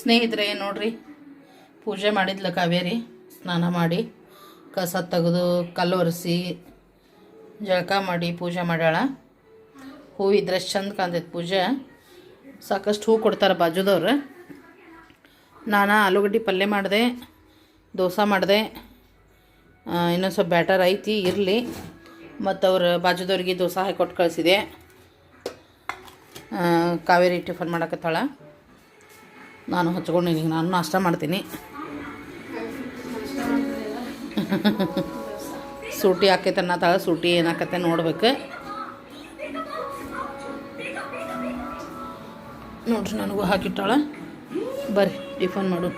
ಸ್ನೇಹಿತರೆ, ನೋಡ್ರಿ. ಪೂಜೆ ಮಾಡಿದ್ಲ ಕಾವೇರಿ. ಸ್ನಾನ ಮಾಡಿ, ಕಸ ತೆಗೆದು, ಕಲ್ಲು ಒರೆಸಿ, ಜಳಕ ಮಾಡಿ ಪೂಜೆ ಮಾಡ್ಯಾಳ. ಹೂ ಇದ್ರೆ ಚಂದ ಕಾಣ್ತೈತೆ ಪೂಜೆ. ಸಾಕಷ್ಟು ಹೂ ಕೊಡ್ತಾರೆ ಬಾಜುದವ್ರು. ನಾನು ಆಲೂಗಡ್ಡೆ ಪಲ್ಯ ಮಾಡಿದೆ, ದೋಸೆ ಮಾಡಿದೆ. ಇನ್ನೊಂದು ಸ್ವಲ್ಪ ಬ್ಯಾಟರ್ ಐತಿ, ಇರಲಿ. ಮತ್ತು ಅವ್ರ ಬಾಜುದವ್ರಿಗೆ ದೋಸೆ ಹಾಕಿ ಕೊಟ್ಟು ಕಳಿಸಿದೆ. ಕಾವೇರಿ ಟಿಫನ್ ಮಾಡಕತ್ತಾಳ. ನಾನು ಹಚ್ಕೊಂಡಿನಿ ನಾನು ನಾಷ್ಟ ಮಾಡ್ತೀನಿ. ಸೂಟಿ ಆಕೈತೆ ಅನ್ನತ್ತಾಳ ಸೂಟಿ ಏನಾಕತ್ತೆ ನೋಡ್ಬೇಕು. ನೋಡ್ರಿ ನನಗೂ ಹಾಕಿಟ್ಟಾಳೆ. ಬರ್ರಿ, ಟಿಫನ್ ಮಾಡು.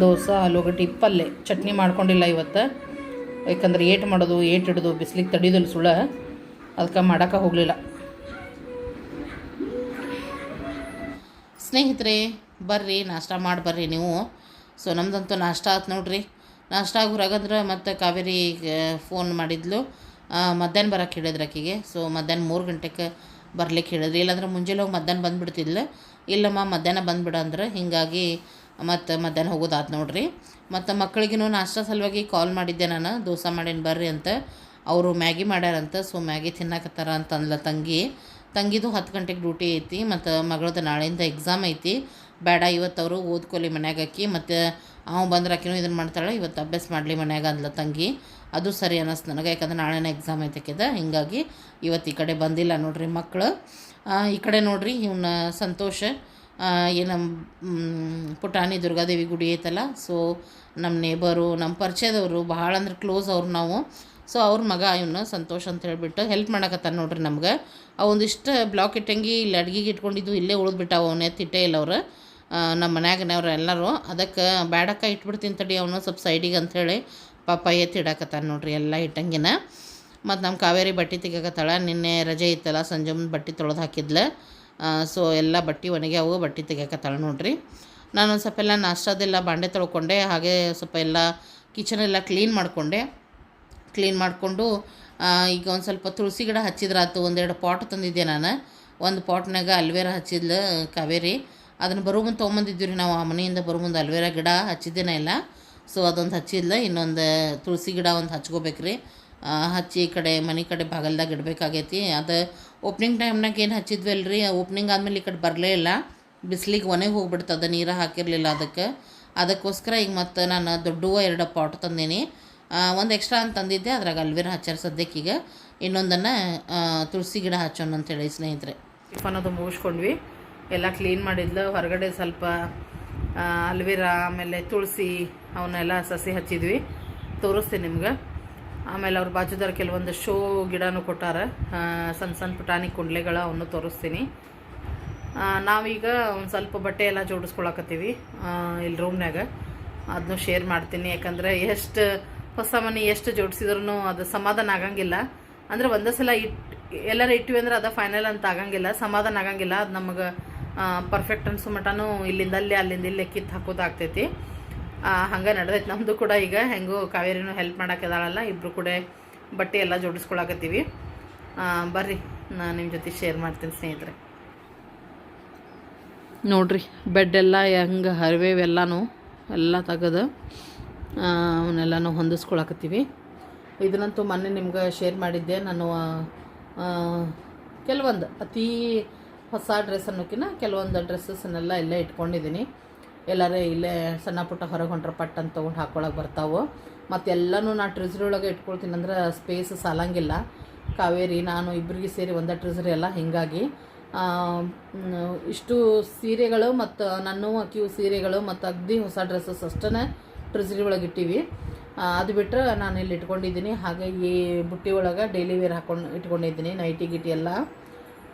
ದೋಸೆ, ಆಲೂಗಡ್ಡೆ ಪಲ್ಯ ಚಟ್ನಿ ಮಾಡ್ಕೊಂಡಿಲ್ಲ ಇವತ್ತು. ಯಾಕಂದ್ರೆ ಏಟ್ ಮಾಡೋದು, ಏಟ್ ಇಡೋದು ಬಿಸಿಲಿಗೆ ತಡಿದಿಲ್ಲ ಸುಳ್ಳ. ಅದಕ್ಕೆ ಮಾಡೋಕೆ ಹೋಗಲಿಲ್ಲ. ಸ್ನೇಹಿತರೆ, ಬರ್ರಿ, ನಾಷ್ಟ ಮಾಡಿ ಬರ್ರಿ ನೀವು. ಸೊ, ನಮ್ದಂತೂ ನಾಷ್ಟ ಆಯ್ತು ನೋಡ್ರಿ. ನಾಷ್ಟ ಹೊರಗಂದ್ರೆ ಮತ್ತು ಕಾವೇರಿ ಫೋನ್ ಮಾಡಿದ್ಲು. ಮಧ್ಯಾಹ್ನ ಬರೋಕೆ ಹೇಳಿದ್ರು ಆಕಿಗೆ. ಸೊ, ಮಧ್ಯಾಹ್ನ ಮೂರು ಗಂಟೆಗೆ ಬರ್ಲಿಕ್ಕೆ ಹೇಳಿದ್ರಿ. ಇಲ್ಲಾಂದ್ರೆ ಮುಂಜಾನೆ ಹೋಗಿ ಮಧ್ಯಾಹ್ನ ಬಂದುಬಿಡ್ತಿದ್ಲು. ಇಲ್ಲಮ್ಮ, ಮಧ್ಯಾಹ್ನ ಬಂದುಬಿಡ ಅಂದ್ರೆ. ಹೀಗಾಗಿ ಮತ್ತು ಮಧ್ಯಾಹ್ನ ಹೋಗೋದಾತು ನೋಡ್ರಿ. ಮತ್ತು ಮಕ್ಕಳಿಗೂ ನಾಷ್ಟ ಸಲುವಾಗಿ ಕಾಲ್ ಮಾಡಿದ್ದೆ ನಾನು. ದೋಸೆ ಮಾಡೀನಿ ಬರ್ರಿ ಅಂತ. ಅವರು ಮ್ಯಾಗಿ ಮಾಡ್ಯಾರಂತ. ಸೊ, ಮ್ಯಾಗಿ ತಿನ್ನಕತ್ತಾರ ಅಂತ ಅಂದ್ಲ ತಂಗಿ. ತಂಗಿದು ಹತ್ತು ಗಂಟೆಗೆ ಡ್ಯೂಟಿ ಐತಿ ಮತ್ತು ಮಗಳದ್ದು ನಾಳೆಯಿಂದ ಎಕ್ಸಾಮ್ ಐತಿ. ಬೇಡ, ಇವತ್ತು ಅವರು ಓದ್ಕೊಲಿ ಮನ್ಯಾಗ ಹಾಕಿ ಮತ್ತು ಅವ ಬಂದ್ರೆ ಆಕಿನೂ ಇದನ್ನು ಮಾಡ್ತಾಳೆ, ಇವತ್ತು ಅಭ್ಯಾಸ ಮಾಡಲಿ ಮನ್ಯಾಗ ಅಂದ್ಲ ತಂಗಿ. ಅದು ಸರಿ ಅನ್ನಿಸ್ತು ನನಗೆ, ಯಾಕಂದ್ರೆ ನಾಳೆನೇ ಎಕ್ಸಾಮ್ ಐತೆ ಆಕಿದ ಹಿಂಗಾಗಿ ಇವತ್ತು ಈ ಕಡೆ ಬಂದಿಲ್ಲ ನೋಡ್ರಿ ಮಕ್ಕಳು ಈ ಕಡೆ ನೋಡ್ರಿ ಇವನ ಸಂತೋಷ. ಏನು ಪುಟಾಣಿ ದುರ್ಗಾದೇವಿ ಗುಡಿ ಐತಲ್ಲ ಸೊ ನಮ್ಮ ನೇಬರು ನಮ್ಮ ಪರಿಚಯದವರು ಭಾಳ ಅಂದ್ರೆ ಕ್ಲೋಸ್ ಅವ್ರು ನಾವು. ಸೊ ಅವ್ರ ಮಗ ಇವನು ಸಂತೋಷ್ ಅಂತ ಹೇಳಿಬಿಟ್ಟು ಹೆಲ್ಪ್ ಮಾಡಕತ್ತಾನ ನೋಡ್ರಿ ನಮ್ಗೆ. ಆ ಒಂದಿಷ್ಟು ಬ್ಲಾಕ್ ಇಟ್ಟಂಗಿ ಇಲ್ಲಿ ಅಡ್ಗಿಗೆ ಇಟ್ಕೊಂಡಿದ್ದು ಇಲ್ಲೇ ಉಳಿದ್ಬಿಟ್ಟ ಅವನ ಎತ್ತಿಟ್ಟೇ ಇಲ್ಲ ಅವ್ರು. ನಮ್ಮ ಮನ್ಯಾಗನವ್ರು ಎಲ್ಲರೂ. ಅದಕ್ಕೆ ಬ್ಯಾಡಕ್ಕ ಇಟ್ಬಿಡ್ತೀನಿ ತಡಿ ಅವನು, ಸ್ವಲ್ಪ ಸೈಡಿಗೆ ಅಂಥೇಳಿ ಪಾಪ ಎತ್ತಿಡಕತ್ತಾನ ನೋಡ್ರಿ ಎಲ್ಲ ಇಟ್ಟಂಗಿನ. ಮತ್ತು ನಮ್ಮ ಕಾವೇರಿ ಬಟ್ಟೆ ತೆಗಿಯಕತ್ತಾಳ. ನಿನ್ನೆ ರಜೆ ಇತ್ತಲ್ಲ, ಸಂಜೆ ಮುಂದೆ ಬಟ್ಟೆ ತೊಳೆದು ಹಾಕಿದ್ಲು. ಸೊ ಎಲ್ಲ ಬಟ್ಟೆ ಒಣಗ್ಯಾವು ಬಟ್ಟೆ ತೆಗಿಯಕತ್ತಾಳ ನೋಡ್ರಿ. ನಾನು ಸ್ವಲ್ಪ ಎಲ್ಲ ನಾಷ್ಟದೆಲ್ಲ ಬಾಂಡೆ ತೊಳ್ಕೊಂಡೆ, ಹಾಗೆ ಸ್ವಲ್ಪ ಎಲ್ಲ ಕಿಚನ್ ಎಲ್ಲ ಕ್ಲೀನ್ ಮಾಡಿಕೊಂಡೆ. ಕ್ಲೀನ್ ಮಾಡಿಕೊಂಡು ಈಗ ಒಂದು ಸ್ವಲ್ಪ ತುಳಸಿ ಗಿಡ ಹಚ್ಚಿದ್ರಾತು ಒಂದೆರಡು ಪಾಟ್ ತಂದಿದ್ದೆ ನಾನು. ಒಂದು ಪಾಟ್ನಾಗ ಅಲ್ವೇರ ಹಚ್ಚಿದ್ಲು, ಕಾವೇರಿ. ಅದನ್ನು ಬರೋ ಮುಂದೆ ತೊಗೊಂಬಂದಿದ್ವಿ ರೀ ನಾವು, ಆ ಮನೆಯಿಂದ ಬರೋ ಮುಂದೆ ಅಲ್ವೇರ ಗಿಡ ಹಚ್ಚಿದ್ದೇನೆ ಇಲ್ಲ. ಸೊ ಅದೊಂದು ಹಚ್ಚಿದ್ಲ, ಇನ್ನೊಂದು ತುಳಸಿ ಗಿಡ ಒಂದು ಹಚ್ಕೋಬೇಕ್ರಿ. ರೀ ಹಚ್ಚಿ ಈ ಕಡೆ, ಮನೆ ಕಡೆ ಬಾಗಲ್ದಾಗ ಇಡಬೇಕಾಗೈತಿ. ಅದು ಓಪ್ನಿಂಗ್ ಟೈಮ್ನಾಗ ಏನು ಹಚ್ಚಿದ್ವಲ್ರಿ ಓಪ್ನಿಂಗ್ ಆದಮೇಲೆ ಈ ಕಡೆ ಬರಲೇ ಇಲ್ಲ. ಬಿಸಿಲಿಗೆ ಒಣಗಿ ಹೋಗ್ಬಿಡ್ತದೆ, ನೀರು ಹಾಕಿರಲಿಲ್ಲ ಅದಕ್ಕೆ. ಅದಕ್ಕೋಸ್ಕರ ಈಗ ಮತ್ತು ನಾನು ದೊಡ್ಡವ ಎರಡು ಪಾಟ್ ತಂದೀನಿ. ಒಂದು ಎಕ್ಸ್ಟ್ರಾ ಅಂತ ತಂದಿದ್ದೆ, ಅದ್ರಾಗ ಅಲ್ವಿರ ಹಚ್ಚಾರ ಸದ್ಯಕ್ಕೀಗ. ಇನ್ನೊಂದನ್ನು ತುಳಸಿ ಗಿಡ ಹಚ್ಚೋಣ ಅಂತೇಳಿ ಸ್ನೇಹಿತರೆ. ಟಿಫನ್ ಅದು ಮುಗಿಸ್ಕೊಂಡ್ವಿ. ಎಲ್ಲ ಕ್ಲೀನ್ ಮಾಡಿದ್ಲು. ಹೊರಗಡೆ ಸ್ವಲ್ಪ ಅಲ್ವಿರ, ಆಮೇಲೆ ತುಳಸಿ ಅವನ್ನೆಲ್ಲ ಸಸಿ ಹಚ್ಚಿದ್ವಿ. ತೋರಿಸ್ತೀನಿ ನಿಮ್ಗೆ. ಆಮೇಲೆ ಅವ್ರ ಬಾಜುದಾರ ಕೆಲವೊಂದು ಶೋ ಗಿಡನೂ ಕೊಟ್ಟಾರ. ಸಣ್ಣ ಸಣ್ಣ ಪುಟಾಣಿ ಕುಂಡ್ಲೆಗಳ ಅವನ್ನು ತೋರಿಸ್ತೀನಿ. ನಾವೀಗ ಒಂದು ಸ್ವಲ್ಪ ಬಟ್ಟೆ ಎಲ್ಲ ಜೋಡಿಸ್ಕೊಳಕತ್ತೀವಿ ಇಲ್ಲಿ ರೂಮ್ನಾಗ ಅದನ್ನು ಶೇರ್ ಮಾಡ್ತೀನಿ. ಯಾಕಂದರೆ ಎಷ್ಟು ಹೊಸ ಮನೆ ಎಷ್ಟು ಜೋಡಿಸಿದ್ರು ಅದು ಸಮಾಧಾನ ಆಗಂಗಿಲ್ಲ. ಅಂದ್ರೆ ಒಂದೇ ಸಲ ಇಟ್, ಎಲ್ಲರ ಇಟ್ವಿ ಅಂದ್ರೆ ಅದು ಫೈನಲ್ ಅಂತ ಆಗಂಗಿಲ್ಲ, ಸಮಾಧಾನ ಆಗಂಗಿಲ್ಲ. ಅದು ನಮಗೆ ಪರ್ಫೆಕ್ಟ್ ಅನ್ಸೋ ಮಟನೂ ಇಲ್ಲಿಂದ ಅಲ್ಲಿ, ಅಲ್ಲಿಂದ ಇಲ್ಲಿ ಕಿತ್ತು ಹಾಕೋದಾಗ್ತೈತಿ ಹಂಗೆ ನಡೆದೈತೆ ನಮ್ಮದು ಕೂಡ ಈಗ. ಹೆಂಗೂ ಕಾವೇರಿನೂ ಹೆಲ್ಪ್ ಮಾಡೋಕ್ಕೆದಾಳಲ್ಲ ಇಬ್ಬರು ಕೂಡ ಬಟ್ಟೆ ಎಲ್ಲ ಜೋಡಿಸ್ಕೊಳಕತ್ತೀವಿ. ಬರ್ರಿ ನಾನು ನಿಮ್ಮ ಜೊತೆ ಶೇರ್ ಮಾಡ್ತೀನಿ ಸ್ನೇಹಿತರೆ. ನೋಡ್ರಿ ಬೆಡ್ ಎಲ್ಲ ಹೆಂಗೆ ಹರಿವೆವೆಲ್ಲನೂ ಎಲ್ಲ ತೆಗೆದು. ಅವನ್ನೆಲ್ಲನೂ ಹೊಂದಿಸ್ಕೊಳಕತ್ತೀವಿ. ಇದನ್ನಂತೂ ಮೊನ್ನೆ ನಿಮ್ಗೆ ಶೇರ್ ಮಾಡಿದ್ದೆ. ನಾನು ಕೆಲವೊಂದು ಅತೀ ಹೊಸ ಡ್ರೆಸ್ ಅನ್ನೋಕ್ಕಿಂತ ಕೆಲವೊಂದು ಡ್ರೆಸ್ಸಸ್ನೆಲ್ಲ ಇಲ್ಲೇ ಇಟ್ಕೊಂಡಿದ್ದೀನಿ. ಎಲ್ಲರೇ ಇಲ್ಲೇ ಸಣ್ಣ ಪುಟ್ಟ ಹೊರಗೆ ಹೊಂಟ್ರ ಪಟ್ ಅಂತ ತೊಗೊಂಡು ಹಾಕ್ಕೊಳಕ್ಕೆ ಬರ್ತಾವೆ. ಮತ್ತು ಎಲ್ಲನೂ ನಾ ಟ್ರೆಸ್ರಿ ಒಳಗೆ ಇಟ್ಕೊಳ್ತೀನಿ ಅಂದ್ರೆ ಸ್ಪೇಸ್ ಸಾಲಂಗಿಲ್ಲ. ಕಾವೇರಿ, ನಾನು ಇಬ್ಬರಿಗೆ ಸೇರಿ ಒಂದೇ ಟ್ರಿಸರಿ ಎಲ್ಲ ಹೀಗಾಗಿ ಇಷ್ಟು ಸೀರೆಗಳು ಮತ್ತು ನನ್ನೂ ಅಕ್ಕಿಯು ಸೀರೆಗಳು ಮತ್ತು ಅಗ್ದಿ ಹೊಸ ಡ್ರೆಸ್ಸಸ್ ಅಷ್ಟೇ ಟ್ರೆಸ್ರಿ ಒಳಗೆ ಇಟ್ಟೀವಿ. ಅದು ಬಿಟ್ಟರೆ ನಾನು ಇಲ್ಲಿ ಇಟ್ಕೊಂಡಿದ್ದೀನಿ. ಹಾಗೆ ಈ ಬುಟ್ಟಿ ಒಳಗೆ ಡೈಲಿ ವೇರ್ ಹಾಕೊಂಡು ಇಟ್ಕೊಂಡಿದ್ದೀನಿ ನೈಟಿ ಗಿಟಿ ಎಲ್ಲ.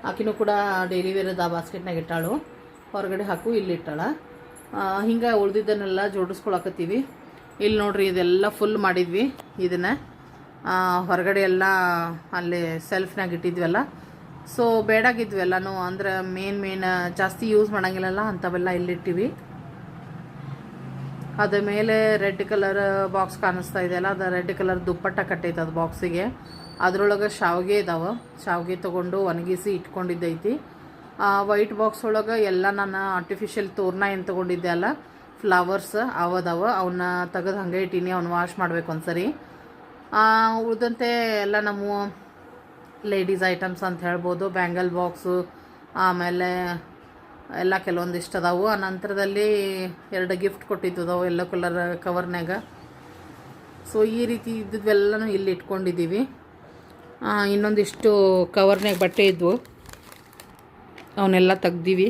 ಆಕಿನೂ ಕೂಡ ಡೈಲಿ ವೇರದ ಆ ಬಾಸ್ಕೆಟ್ನಾಗ ಇಟ್ಟಾಳು. ಹೊರಗಡೆ ಹಾಕು, ಇಲ್ಲಿ ಇಟ್ಟಾಳ. ಹಿಂಗೆ ಉಳ್ದಿದ್ದನ್ನೆಲ್ಲ ಜೋಡಿಸ್ಕೊಳಕತ್ತೀವಿ. ಇಲ್ಲಿ ನೋಡ್ರಿ ಇದೆಲ್ಲ ಫುಲ್ ಮಾಡಿದ್ವಿ ಇದನ್ನು. ಹೊರಗಡೆ ಎಲ್ಲ ಅಲ್ಲಿ ಸೆಲ್ಫ್ನಾಗ ಇಟ್ಟಿದ್ವಲ್ಲ. ಸೊ ಬೇಡಾಗಿದ್ವಿ ಎಲ್ಲನೂ. ಅಂದ್ರೆ ಮೇನ್ ಮೇನ್ ಜಾಸ್ತಿ ಯೂಸ್ ಮಾಡೋಂಗಿಲ್ಲಲ್ಲ ಅಂಥವೆಲ್ಲ ಇಲ್ಲಿಟ್ಟಿವಿ ಅದ ಮೇಲೆ ರೆಡ್ ಕಲರ್ ಬಾಕ್ಸ್ ಕಾಣಿಸ್ತಾ ಇದೆಯಲ್ಲ ಅದು ರೆಡ್ ಕಲರ್ ದುಪ್ಪಟ್ಟ ಕಟ್ಟೈತೆ ಅದು ಬಾಕ್ಸಿಗೆ. ಅದ್ರೊಳಗೆ ಶಾವಿಗೆ ಇದಾವೆ. ಶಾವಿಗೆ ತೊಗೊಂಡು ಒಣಗಿಸಿ ಇಟ್ಕೊಂಡಿದ್ದೈತಿ. ವೈಟ್ ಬಾಕ್ಸ್ ಒಳಗೆ ಎಲ್ಲ ನಾನು ಆರ್ಟಿಫಿಷಿಯಲ್ ತೋರಣ ಏನು ತೊಗೊಂಡಿದ್ದೆ ಅಲ್ಲ, ಫ್ಲವರ್ಸ್ ಅವದವ ಅವನ್ನ ತೆಗೆದು ಹಂಗೆ ಇಟ್ಟೀನಿ, ಅವ್ನ ವಾಶ್ ಮಾಡ್ಬೇಕು ಒಂದ್ಸರಿ. ಉಳಿದಂತೆ ಎಲ್ಲ ನಮ್ಮ ಲೇಡೀಸ್ ಐಟಮ್ಸ್ ಅಂತ ಹೇಳ್ಬೋದು ಬ್ಯಾಂಗಲ್ ಬಾಕ್ಸು ಆಮೇಲೆ ಎಲ್ಲ ಕೆಲವೊಂದಿಷ್ಟು ಅದಾವು ಆ ನಂತರದಲ್ಲಿ ಎರಡು ಗಿಫ್ಟ್ ಕೊಟ್ಟಿದ್ದು ಅದಾವು ಎಲ್ಲೋ ಕಲರ್ ಕವರ್ನಾಗ ಸೊ ಈ ರೀತಿ ಇದ್ದಿದ್ದೆಲ್ಲನೂ ಇಲ್ಲಿ ಇಟ್ಕೊಂಡಿದ್ದೀವಿ. ಇನ್ನೊಂದಿಷ್ಟು ಕವರ್ನಾಗ ಬಟ್ಟೆ ಇದ್ವು. ಅವನ್ನೆಲ್ಲ ತೆಗ್ದೀವಿ.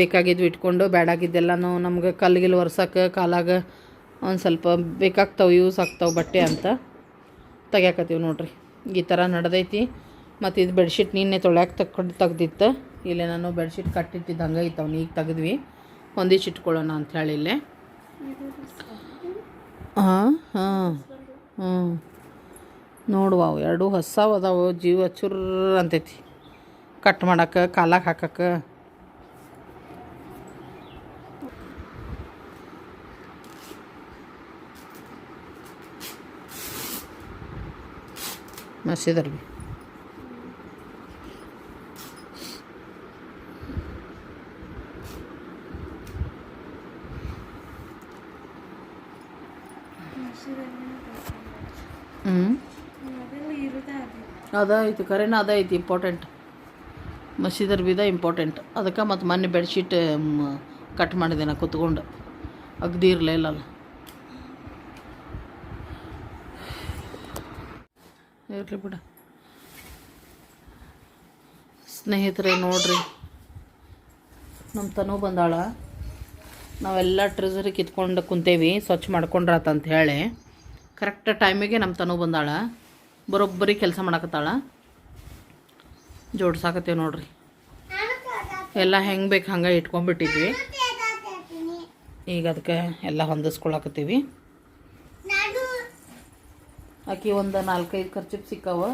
ಬೇಕಾಗಿದ್ವು ಇಟ್ಕೊಂಡು, ಬ್ಯಾಡಾಗಿದ್ದೆಲ್ಲನೂ ನಮ್ಗೆ ಕಲ್ಲಿಗಿಲ್ ಒರ್ಸೋಕೆ ಕಾಲಾಗ ಒಂದು ಸ್ವಲ್ಪ ಬೇಕಾಗ್ತಾವೆ ಯೂಸ್ ಆಗ್ತಾವೆ ಬಟ್ಟೆ ಅಂತ ತೆಗ್ಯಾಕತ್ತೀವಿ ನೋಡ್ರಿ. ಈ ಥರ ನಡೆದೈತಿ. ಮತ್ತು ಇದು ಬೆಡ್ಶೀಟ್ ನಿನ್ನೆ ತೊಳ್ಯಾಕೆ ತಕ್ಕೊಂಡು ತೆಗ್ದಿತ್ತು. ಇಲ್ಲೇ ನಾನು ಬೆಡ್ಶೀಟ್ ಕಟ್ಟಿಟ್ಟಿದ್ದು ಹಂಗೆ ಇತ್ತವ್ನು. ಈಗ ತೆಗೆದ್ವಿ. ಅಂತ ಹೇಳಿ ಇಲ್ಲೇ. ಹಾಂ ಹಾಂ. ಹ್ಞೂ. ನೋಡುವ ಅವು ಎರಡೂ ಹೊಸವು ಅದಾವು. ಜೀವ ಚುರ್ ಅಂತೈತಿ. ಕಟ್ ಮಾಡಕ್ಕೆ ಕಾಲಾಗ ಹಾಕಕ್ಕೆ. ಮಸಿದರ್ ಬಿ ಹ್ಞೂ ಅದೈತಿ ಖರೇನ ಅದೈತಿ ಇಂಪಾರ್ಟೆಂಟ್ ಮಸೀದರ್ ಬೀದ ಇಂಪಾರ್ಟೆಂಟ್ ಅದಕ್ಕೆ ಮತ್ತು ಮೊನ್ನೆ ಬೆಡ್ಶೀಟ್ ಕಟ್ ಮಾಡಿದೆ ನಾ ಕುತ್ಕೊಂಡು. ಅಗ್ದಿ ಇರಲಿಲ್ಲ ಇರಲಿ ಬಿಡ. ಸ್ನೇಹಿತರೆ, ನೋಡ್ರಿ. ನಮ್ಮ ತನೂ ಬಂದಾಳ. ನಾವೆಲ್ಲ ಟ್ರೆಸರಿ ಕಿತ್ಕೊಂಡು ಕುಂತೇವಿ, ಸ್ವಚ್ಛ ಮಾಡ್ಕೊಂಡ್ರಾತ ಅಂತ ಹೇಳಿ. ಕರೆಕ್ಟ್ ಟೈಮಿಗೆ ನಮ್ಮ ತನೂ ಬಂದಾಳ. ಬರೋಬ್ಬರಿ ಕೆಲಸ ಮಾಡಕತ್ತಾಳ. ಜೋಡ್ಸಾಕತ್ತೇವೆ ನೋಡ್ರಿ. ಎಲ್ಲ ಹೆಂಗೆ ಬೇಕು ಹಂಗೆ ಇಟ್ಕೊಂಡ್ಬಿಟ್ಟಿದ್ವಿ. ಈಗ ಅದಕ್ಕೆ ಎಲ್ಲ ಹೊಂದಿಸ್ಕೊಳಕತ್ತೀವಿ. ಆಕಿ ಒಂದು ನಾಲ್ಕೈದು ಖರ್ಚು ಸಿಕ್ಕಾವ.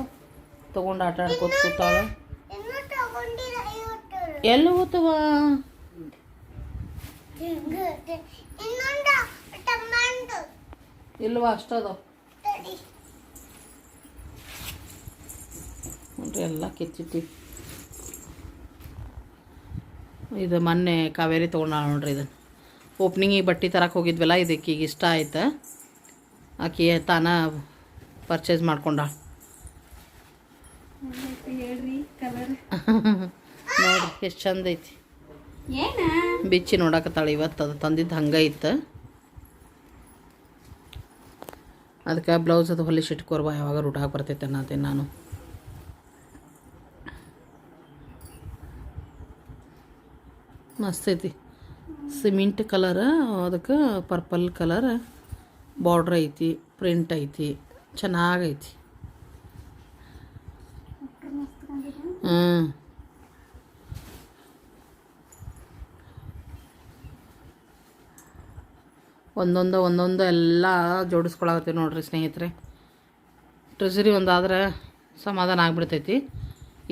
ತೊಗೊಂಡು ಆಟ ಆಡ್ಕೋತ ಕೂತಾಳ. ಎಲ್ಲಿ ಹೋತವ ಇಲ್ವಾ ಅಷ್ಟದ ನೋಡ್ರಿ ಎಲ್ಲ ಕಿಚ್ಚಿಟ್ಟಿ. ಇದು ಮೊನ್ನೆ ಕಾವೇರಿ ತೊಗೊಂಡಾಳ ನೋಡ್ರಿ ಇದನ್ನು. ಓಪ್ನಿಂಗಿಗೆ ಬಟ್ಟೆ ತರಕ್ಕೆ ಹೋಗಿದ್ವಲ್ಲ ಇದಕ್ಕೆ ಈಗ ಇಷ್ಟ ಆಯ್ತು. ಆಕೆ ತಾನ ಪರ್ಚೇಸ್ ಮಾಡ್ಕೊಂಡ. ಹೇಳ್ರಿ ಕಲರ್ ನೋಡ್ರಿ ಎಷ್ಟು ಚಂದ ಐತಿ. ಬಿಚ್ಚಿ ನೋಡಕತ್ತಾಳೆ ಇವತ್ತು ಅದು ತಂದಿದ್ದು ಹಂಗೆ ಇತ್ತು ಅದಕ್ಕೆ ಬ್ಲೌಸ್ ಅದು ಹೊಲಿಸಿ ಯಾವಾಗ ಯಾವಾಗ ಹಾಕಿ ಬರ್ತೈತೆ ಅನ್ನತೀನಿ ನಾನು. ಮಸ್ತ್ ಐತಿ. ಸಿಮೆಂಟ್ ಕಲರ್, ಅದಕ್ಕೆ ಪರ್ಪಲ್ ಕಲರ್, ಬಾರ್ಡ್ರ್ ಐತಿ, ಪ್ರಿಂಟ್ ಐತಿ ಚೆನ್ನಾಗೈತಿ ಹ್ಞೂ ಒಂದೊಂದು ಒಂದೊಂದು ಎಲ್ಲ ಜೋಡಿಸ್ಕೊಳಕತ್ತೀವಿ ನೋಡಿರಿ ಸ್ನೇಹಿತರೆ. ಟ್ರೆಸರಿ ಒಂದಾದ್ರೆ ಸಮಾಧಾನ ಆಗ್ಬಿಡ್ತೈತಿ.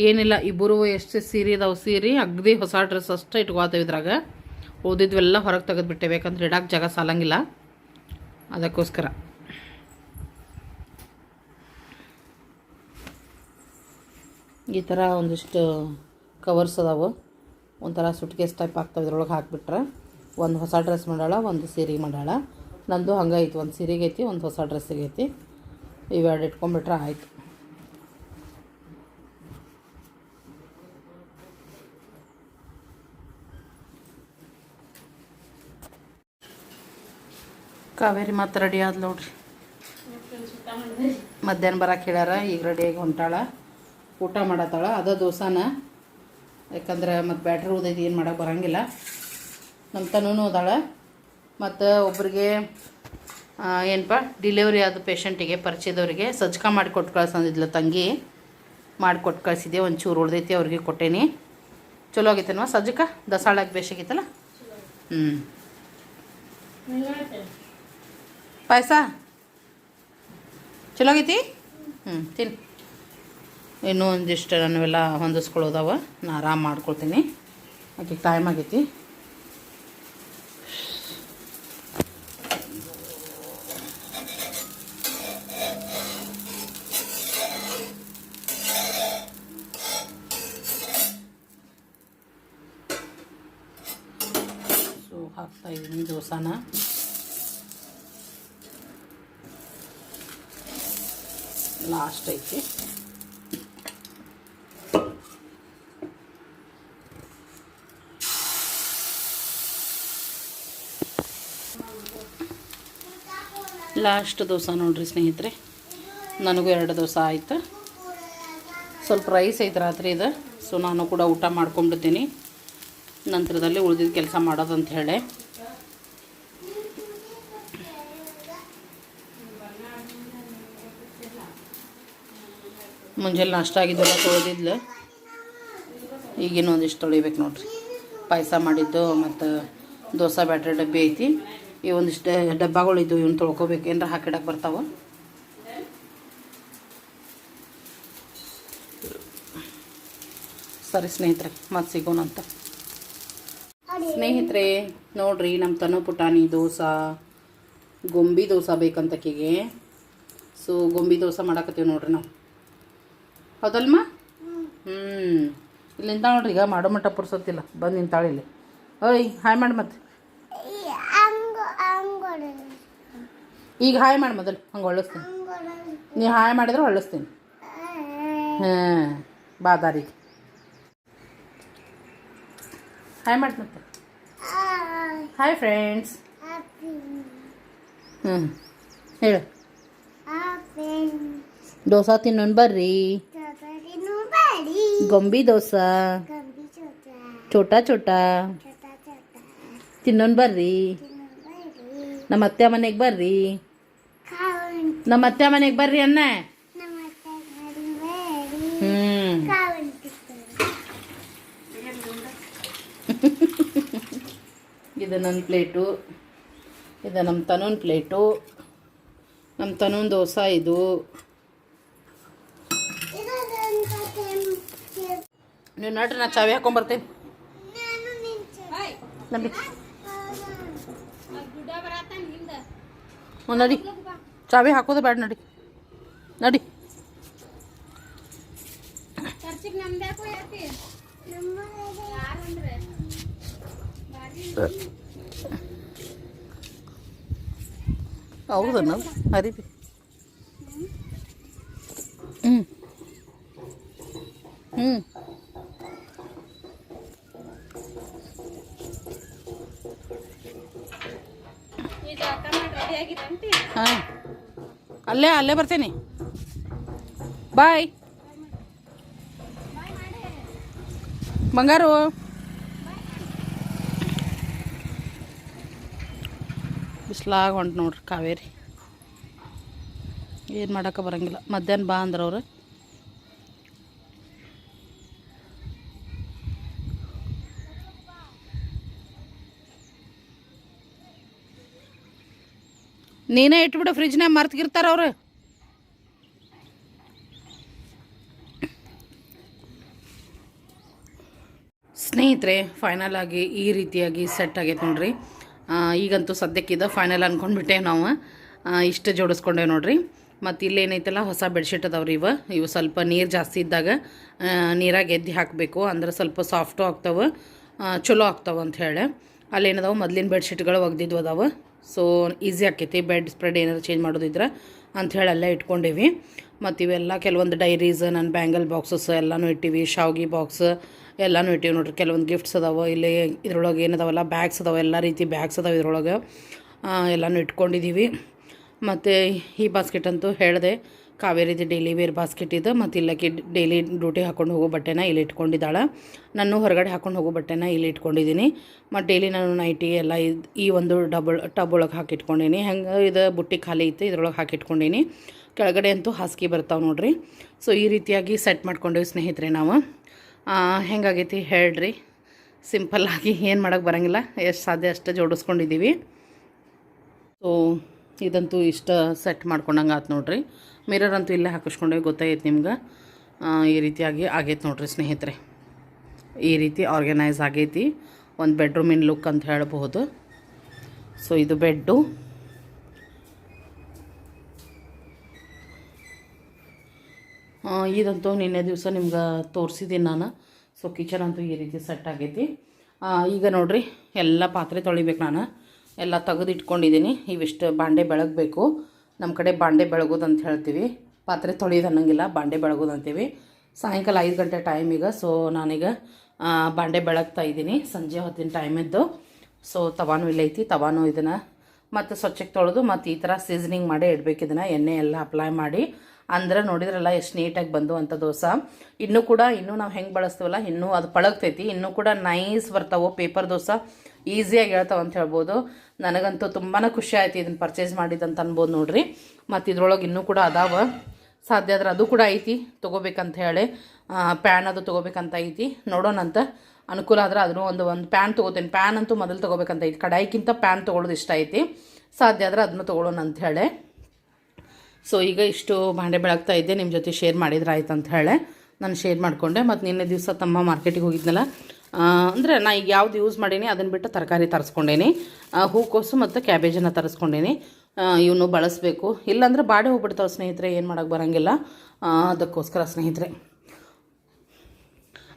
ಏನಿಲ್ಲ, ಇಬ್ಬರು ಎಷ್ಟು ಸೀರೆ ಇದಾವೆ ಸೀರೆ, ಅಗ್ದಿ ಹೊಸ ಡ್ರೆಸ್ ಅಷ್ಟೇ ಇಟ್ಕೊಳ್ತೇವೆ ಇದ್ರಾಗ. ಓದಿದ್ವೆಲ್ಲ ಹೊರಗೆ ತೆಗೆದುಬಿಟ್ಟೆ, ಬೇಕಂದ್ರೆ ಇಡಕ್ಕೆ ಜಾಗ ಸಾಲಂಗಿಲ್ಲ. ಅದಕ್ಕೋಸ್ಕರ. ಈ ಥರ ಒಂದಿಷ್ಟು ಕವರ್ಸ್ ಅದಾವೆ. ಒಂಥರ ಸುಟ್ಕೇಸ್ ಟೈಪ್ ಆಗ್ತಾವೆ, ಇದ್ರೊಳಗೆ ಹಾಕಿಬಿಟ್ರೆ. ಒಂದು ಹೊಸ ಡ್ರೆಸ್ ಮಾಡಾಳ, ಒಂದು ಸೀರೆ ಮಾಡಾಳ. ನಂದು ಹಂಗೆ ಐತಿ ಒಂದು ಸೀರೆಗೆ ಐತಿ ಒಂದು ಹೊಸ ಡ್ರೆಸ್ಸಿಗೆ ಐತಿ ಇವೆರಡು ಇಟ್ಕೊಂಡ್ಬಿಟ್ರೆ ಆಯಿತು. ಕಾವೇರಿ ಮತ್ತೆ ರೆಡಿ ಆದ್ ನೋಡ್ರಿ. ಮಧ್ಯಾಹ್ನ ಬರಕ್ಕೆ ಹೇಳ್ಯಾರ, ಈಗ ರೆಡಿಯಾಗಿ ಹೊಂಟಾಳ. ಊಟ ಮಾಡತ್ತಾಳ, ಅದ ದೋಸಾನ. ಯಾಕಂದ್ರೆ ಮತ್ತು ಬ್ಯಾಟ್ರಿ ಉದೈತಿ ಏನು ಮಾಡೋಕೆ ಬರಂಗಿಲ್ಲ. ನಮ್ಮ ತನೂ ಅದಾಳ. ಮತ್ತು ಒಬ್ರಿಗೆ ಏನಪ್ಪ ಡಿಲಿವರಿ ಆದ ಪೇಷಂಟಿಗೆ ಪರಿಚಯದವರಿಗೆ ಸಜ್ಜಕ ಮಾಡಿ ಕೊಟ್ಟು ಕಳ್ಸಂದಿದ್ಲು ತಂಗಿ. ಮಾಡಿ ಕೊಟ್ಟು ಕಳಿಸಿದ್ದೆ, ಒಂಚೂರು ಉಳ್ದೈತಿ, ಅವ್ರಿಗೆ ಕೊಟ್ಟೇನಿ. ಚಲೋ ಆಗೈತೇನವ ಸಜ್ಜಕ ದಸಾಳಾಗಿ ಬೇಸಾಗಿತ್ತಲ್ಲ ಹ್ಞೂ ಪಾಯಸ? ಚಲೋ ಆಗೈತಿ? ಹ್ಞೂ ತಿನ್. ಇನ್ನೂ ಒಂದಿಷ್ಟು ನಾವೆಲ್ಲ ಹೊಂದಿಸ್ಕೊಳ್ಳೋದವ. ನಾ ಆರಾಮ ಮಾಡ್ಕೊಳ್ತೀನಿ. ಆಕೆ ಟೈಮ್ ಆಗೈತಿ. ಹಾಕ್ತಾ ಇದ್ದೀನಿ ದೋಸಾನ. ಲಾಸ್ಟ್ ಐತಿ ಲಾಸ್ಟ್ ದೋಸೆ ನೋಡ್ರಿ ಸ್ನೇಹಿತರೆ. ನನಗೂ ಎರಡು ದೋಸೆ ಆಯ್ತು. ಸ್ವಲ್ಪ ರೈಸ್ ಐತೆ ರಾತ್ರಿ ಇದು. ಸೊ ನಾನು ಕೂಡ ಊಟ ಮಾಡ್ಕೊಂಡ್ಬಿಡ್ತೀನಿ. ನಂತರದಲ್ಲಿ ಉಳಿದಿದ್ದ ಕೆಲಸ ಮಾಡೋದಂತ ಹೇಳಿ. ಮುಂಜಾನೆ ನಾಷ್ಟ ಆಗಿದ್ದೆಲ್ಲ ತೊಳೆದಿದ್ಲು. ಈಗಿನ ಒಂದಿಷ್ಟು ತೊಳಿಬೇಕು ನೋಡ್ರಿ. ಪಾಯಸ ಮಾಡಿದ್ದು ಮತ್ತು ದೋಸೆ, ಬ್ಯಾಟ್ರಿ ಡಬ್ಬಿ ಐತಿ. ಈ ಒಂದಿಷ್ಟು ಡಬ್ಬಗಳಿದ್ದು ಇವನ್ನ ತೊಳ್ಕೊಬೇಕು. ಏನಾರ ಹಾಕಿಡಕ್ಕೆ ಬರ್ತಾವೆ? ಸರಿ ಸ್ನೇಹಿತರೆ, ಮತ್ತೆ ಸಿಗೋಣಂತ ಸ್ನೇಹಿತರೆ, ನೋಡ್ರಿ, ನಮ್ಮ ತನು ಪುಟಾಣಿ ದೋಸೆ, ಗೊಂಬಿ ದೋಸೆ ಬೇಕಂತಕಿಗೆ. ಸೊ, ಗೊಂಬಿ ದೋಸೆ ಮಾಡಾಕತ್ತೀವಿ ನೋಡ್ರಿ ನಾವು. ಹೌದಲ್ಮ ಹ್ಞೂ ಇಲ್ಲಿ ನಿಂತಾಳ ನೋಡ್ರಿ ಈಗ ಮಾಡೋ ಮಟ್ಟ ಪುರ್ಸೊತ್ತಿಲ್ಲ ಬಂದು ನಿಂತಾಳೆ ಇಲ್ಲಿ. ಓಯ್ ಹಾಯ್ ಮಾಡಿ ಮತ್ತೆ. ಈಗ ಹಾಯ್ ಮಾಡಿ ಮೊದಲು ಹಂಗೆ ಹೊಳಸ್ತೀನಿ ನೀ ಹಾಯ್ ಮಾಡಿದ್ರೆ ಹೊಳಸ್ತೀನಿ ಹಾಂ ಬಾದಾರಿ ಹಾಯ್ ಮಾಡಿ ಮತ್ತೆ. Hi friends. ಹ್ಞೂ ಹೇಳು. ದೋಸೆ ತಿನ್ನೋಣ ಬರ್ರಿ. ಗೊಂಬಿ. ದೋಸೆ. ಚೋಟಾ ಚೋಟಾ. ತಿನ್ನೋನ್ ಬರ್ರಿ. ನಮ್ಮ ಅತ್ತೆ ಮನೆಗೆ ಬರ್ರಿ. ನಮ್ಮ ಅತ್ತೆ ಮನೆಗೆ ಬರ್ರಿ ಅನ್ನ. ಹ್ಮ್. ಇದು ನನ್ನ ಪ್ಲೇಟು. ಇದು ನಮ್ಮ ತನೂನ್ ಪ್ಲೇಟು. ನಮ್ಮ ತನೂನ್ ದೋಸೆ ಇದು. ನೀವು ನಡ್ರಿ ನಾ ಚಾವಿ ಹಾಕೊಂಬರ್ತೇನೆ ನಡಿ ಹ್ಞೂ ನಡಿ. ಚಾವಿ ಹಾಕೋದು ಬೇಡ ನಡಿ. ನಡಿ. ಹೌದನ್ನ ಹರಿಬಿ ಹ್ಞೂ ಹ್ಞೂ ಹಾಂ. ಅಲ್ಲೇ ಅಲ್ಲೇ ಬರ್ತೀನಿ. ಬಾಯ್. ಬಂಗಾರು. ಬಿಸ್ಲಾಗ ಹೊಂಟು ನೋಡ್ರಿ ಕಾವೇರಿ. ಏನು ಮಾಡೋಕೆ ಬರಂಗಿಲ್ಲ. ಮಧ್ಯಾಹ್ನ ಬಾ ಅಂದ್ರೆ ಅವ್ರು. ನೀನೇ ಇಟ್ಬಿಡು ಫ್ರಿಜ್ನಾಗ ಮರ್ತ್ಗಿರ್ತಾರ ಅವರು. ಸ್ನೇಹಿತರೆ ಫೈನಲ್ ಆಗಿ ಈ ರೀತಿಯಾಗಿ ಸೆಟ್ ಆಗೈತೆ ನೋಡ್ರಿ. ಈಗಂತೂ ಸದ್ಯಕ್ಕಿದ ಫೈನಲ್ ಅಂದ್ಕೊಂಡ್ಬಿಟ್ಟೆ ನಾವು. ಇಷ್ಟು ಜೋಡಿಸ್ಕೊಂಡೇವೆ ನೋಡ್ರಿ. ಮತ್ತು ಇಲ್ಲೇನೈತಲ್ಲ ಹೊಸ ಬೆಡ್ಶೀಟ್ ಅದಾವ್ರಿ ಇವ. ಇವು ಸ್ವಲ್ಪ ನೀರು ಜಾಸ್ತಿ ಇದ್ದಾಗ ನೀರಾಗ ಎದ್ದು ಹಾಕಬೇಕು. ಅಂದ್ರೆ ಸ್ವಲ್ಪ ಸಾಫ್ಟು ಆಗ್ತಾವೆ. ಚಲೋ ಆಗ್ತಾವೆ ಅಂತ ಹೇಳಿ. ಅಲ್ಲೇನದಾವೆ, ಮೊದಲಿನ ಬೆಡ್ಶೀಟ್ಗಳು ಒಗ್ದಿದ್ವು ಅದಾವೆ. ಸೊ ಈಸಿ ಆಕೈತಿ. ಬೆಡ್ ಸ್ಪ್ರೆಡ್ ಏನಾರು ಚೇಂಜ್ ಮಾಡೋದಿದ್ರೆ ಅಂಥೇಳಿ ಅಲ್ಲೇ ಇಟ್ಕೊಂಡೀವಿ. ಮತ್ತು ಇವೆಲ್ಲ ಕೆಲವೊಂದು ಡೈರೀಸ್ ನನ್ನ ಬ್ಯಾಂಗಲ್ ಬಾಕ್ಸಸ್ ಎಲ್ಲನೂ ಇಟ್ಟಿವಿ. ಶಾವ್ಗಿ ಬಾಕ್ಸ್ ಎಲ್ಲನೂ ಇಟ್ಟಿವಿ. ನೋಡ್ರಿ, ಕೆಲವೊಂದು ಗಿಫ್ಟ್ಸ್ ಅದಾವೆ. ಇಲ್ಲಿ ಇದ್ರೊಳಗೆ ಏನದಾವಲ್ಲ ಬ್ಯಾಗ್ಸ್ ಅದಾವೆ. ಎಲ್ಲ ರೀತಿ ಬ್ಯಾಗ್ಸ್ ಅದಾವೆ ಇದ್ರೊಳಗೆ. ಎಲ್ಲನೂ ಇಟ್ಕೊಂಡಿದ್ದೀವಿ ಮತ್ತು ಈ ಬಾಸ್ಕೆಟ್ ಅಂತೂ ಹೇಳಿದೆ. ಕಾವೇರಿದು ಡೈಲಿ ವೇರ್ ಬಾಸ್ಕೆಟ್ ಇದು, ಮತ್ತು ಇಲ್ಲಕ್ಕೆ ಡೈಲಿ ಡ್ಯೂಟಿ ಹಾಕೊಂಡು ಹೋಗೋ ಬಟ್ಟೆನ ಇಲ್ಲಿ ಇಟ್ಕೊಂಡಿದ್ದಾಳೆ. ನಾನು ಹೊರಗಡೆ ಹಾಕೊಂಡು ಹೋಗೋ ಬಟ್ಟೆನ ಇಲ್ಲಿ ಇಟ್ಕೊಂಡಿದ್ದೀನಿ. ಮತ್ತು ಡೈಲಿ ನಾನು ನೈಟಿ ಎಲ್ಲ ಈ ಒಂದು ಡಬಲ್ ಟಬ್ ಒಳಗೆ ಹಾಕಿಟ್ಕೊಂಡೀನಿ. ಹೆಂಗೆ, ಇದು ಬುಟ್ಟಿ ಖಾಲಿ ಇತ್ತು, ಇದ್ರೊಳಗೆ ಹಾಕಿಟ್ಕೊಂಡೀನಿ. ಕೆಳಗಡೆ ಅಂತೂ ಹಾಸಿಗೆ ಬರ್ತಾವೆ ನೋಡ್ರಿ. ಸೊ ಈ ರೀತಿಯಾಗಿ ಸೆಟ್ ಮಾಡ್ಕೊಂಡೇವಿ ಸ್ನೇಹಿತರೆ ನಾವು. ಹೆಂಗಾಗೈತಿ ಹೇಳ್ರಿ. ಸಿಂಪಲ್ಲಾಗಿ ಏನು ಮಾಡೋಕೆ ಬರೋಂಗಿಲ್ಲ. ಎಷ್ಟು ಸಾಧ್ಯ ಅಷ್ಟು ಜೋಡಿಸ್ಕೊಂಡಿದ್ದೀವಿ ಸೊ ಇದಂತೂ ಇಷ್ಟ ಸೆಟ್ ಮಾಡ್ಕೊಂಡಂಗೆ ಆತು ನೋಡ್ರಿ. ಮಿರರ್ ಅಂತೂ ಇಲ್ಲೇ ಹಾಕಿಸ್ಕೊಂಡೆ ಗೊತ್ತಾಯ್ತು ನಿಮ್ಗೆ. ಈ ರೀತಿಯಾಗಿ ಆಗೈತೆ ನೋಡ್ರಿ ಸ್ನೇಹಿತರೆ. ಈ ರೀತಿ ಆರ್ಗನೈಸ್ ಆಗೈತಿ. ಒಂದು ಬೆಡ್ರೂಮಿನ ಲುಕ್ ಅಂತ ಹೇಳಬಹುದು. ಸೊ ಇದು ಬೆಡ್ಡು ಇದಂತೂ ನಿನ್ನೆ ದಿವಸ ನಿಮ್ಗೆ ತೋರಿಸಿದ್ದೀನಿ ನಾನು. ಸೊ ಕಿಚನ್ ಅಂತೂ ಈ ರೀತಿ ಸೆಟ್ ಆಗೈತಿ. ಈಗ ನೋಡಿರಿ, ಎಲ್ಲ ಪಾತ್ರೆ ತೊಳಿಬೇಕು ನಾನು. ಎಲ್ಲ ತೆಗೆದು ಇಟ್ಕೊಂಡಿದ್ದೀನಿ ಇವಿಷ್ಟು ಬಾಂಡೆ ಬೆಳಗಬೇಕು. ನಮ್ಮ ಕಡೆ ಬಾಂಡೆ ಬೆಳಗೋದು ಅಂತ ಹೇಳ್ತೀವಿ. ಪಾತ್ರೆ ತೊಳೆಯೋದು ಅನ್ನಂಗಿಲ್ಲ, ಬಾಂಡೆ ಬೆಳಗೋದು ಅಂತೀವಿ. ಸಾಯಂಕಾಲ ಐದು ಗಂಟೆ ಟೈಮ್ ಈಗ ಸೊ ನಾನೀಗ ಬಾಂಡೆ ಬೆಳಗ್ತಾ ಇದ್ದೀನಿ. ಸಂಜೆ ಹೊತ್ತಿನ ಟೈಮಿದ್ದು ಸೊ ತವಾನು ಇಲ್ಲೈತಿ ತವಾನು ಇದನ್ನು ಮತ್ತು ಸ್ವಚ್ಛಕ್ಕೆ ತೊಳೆದು ಮತ್ತು ಈ ಥರ ಸೀಸನಿಂಗ್ ಮಾಡಿ ಇಡ್ಬೇಕು ಇದನ್ನು. ಎಣ್ಣೆ ಎಲ್ಲ ಅಪ್ಲೈ ಮಾಡಿ, ಅಂದ್ರೆ ನೋಡಿದ್ರಲ್ಲ ಎಷ್ಟು ನೀಟಾಗಿ ಬಂದು ಅಂತ ದೋಸೆ. ಇನ್ನೂ ಕೂಡ, ಇನ್ನೂ ನಾವು ಹೆಂಗೆ ಬಳಸ್ತೀವಲ್ಲ, ಇನ್ನೂ ಅದು ಪಳಗ್ತೈತಿ. ಇನ್ನೂ ಕೂಡ ನೈಸ್ ಬರ್ತಾವೆ ಪೇಪರ್ ದೋಸೆ. ಈಸಿಯಾಗಿ ಹೇಳ್ತಾವೆ ಅಂತ ಹೇಳ್ಬೋದು. ನನಗಂತೂ ತುಂಬಾ ಖುಷಿ ಆಯ್ತು ಇದನ್ನು ಪರ್ಚೇಸ್ ಮಾಡಿದಂತ ಅನ್ಬೋದು ನೋಡ್ರಿ. ಮತ್ತು ಇದ್ರೊಳಗೆ ಇನ್ನೂ ಕೂಡ ಅದಾವ. ಸಾಧ್ಯ ಆದ್ರೆ ಅದು ಕೂಡ ಐತಿ, ತೊಗೋಬೇಕಂತ ಹೇಳಿ. ಪ್ಯಾನ್ ಅದು ತೊಗೋಬೇಕಂತ ಐತಿ. ನೋಡೋಣಂತ ಅನುಕೂಲ ಆದ್ರೆ ಅದನ್ನು ಒಂದು ಒಂದು ಪ್ಯಾನ್ ತೊಗೋತೀನಿ. ಪ್ಯಾನ್ ಅಂತೂ ಮೊದಲು ತೊಗೋಬೇಕಂತ ಐತಿ. ಕಡಾಯಿಕ್ಕಿಂತ ಪ್ಯಾನ್ ತೊಗೊಳೋದು ಇಷ್ಟ ಐತಿ. ಸಾಧ್ಯ ಆದ್ರೆ ಅದನ್ನು ತೊಗೊಳ್ಳೋಣ ಅಂತ ಹೇಳಿ. ಸೊ ಈಗ ಇಷ್ಟು ಭಾಂಡೆ ಬೆಳಗ್ತಾ ಇದ್ದೆ. ನಿಮ್ಮ ಜೊತೆ ಶೇರ್ ಮಾಡಿದ್ರೆ ಆಯ್ತು ಅಂತ ಹೇಳಿ. ನಾನು ಶೇರ್ ಮಾಡಿಕೊಂಡೆ. ಮತ್ತು ನಿನ್ನೆ ದಿವಸ ತಮ್ಮ ಮಾರ್ಕೆಟಿಗೆ ಹೋಗಿದ್ನಲ್ಲ ಅಂದರೆ ನಾ ಈಗ ಯಾವ್ದು ಯೂಸ್ ಮಾಡೀನಿ ಅದನ್ನು ಬಿಟ್ಟು ತರಕಾರಿ ತರಿಸ್ಕೊಂಡೇನಿ. ಹೂಕೋಸು ಮತ್ತು ಕ್ಯಾಬೇಜನ್ನು ತರಿಸ್ಕೊಂಡೇನಿ. ಇವನು ಬಳಸಬೇಕು. ಇಲ್ಲಾಂದ್ರೆ ಬಾಡಿ ಹೋಗ್ಬಿಡ್ತಾವೆ ಸ್ನೇಹಿತರೆ, ಏನು ಮಾಡೋಕ್ಕೆ ಬರೋಂಗಿಲ್ಲ. ಅದಕ್ಕೋಸ್ಕರ ಸ್ನೇಹಿತರೆ.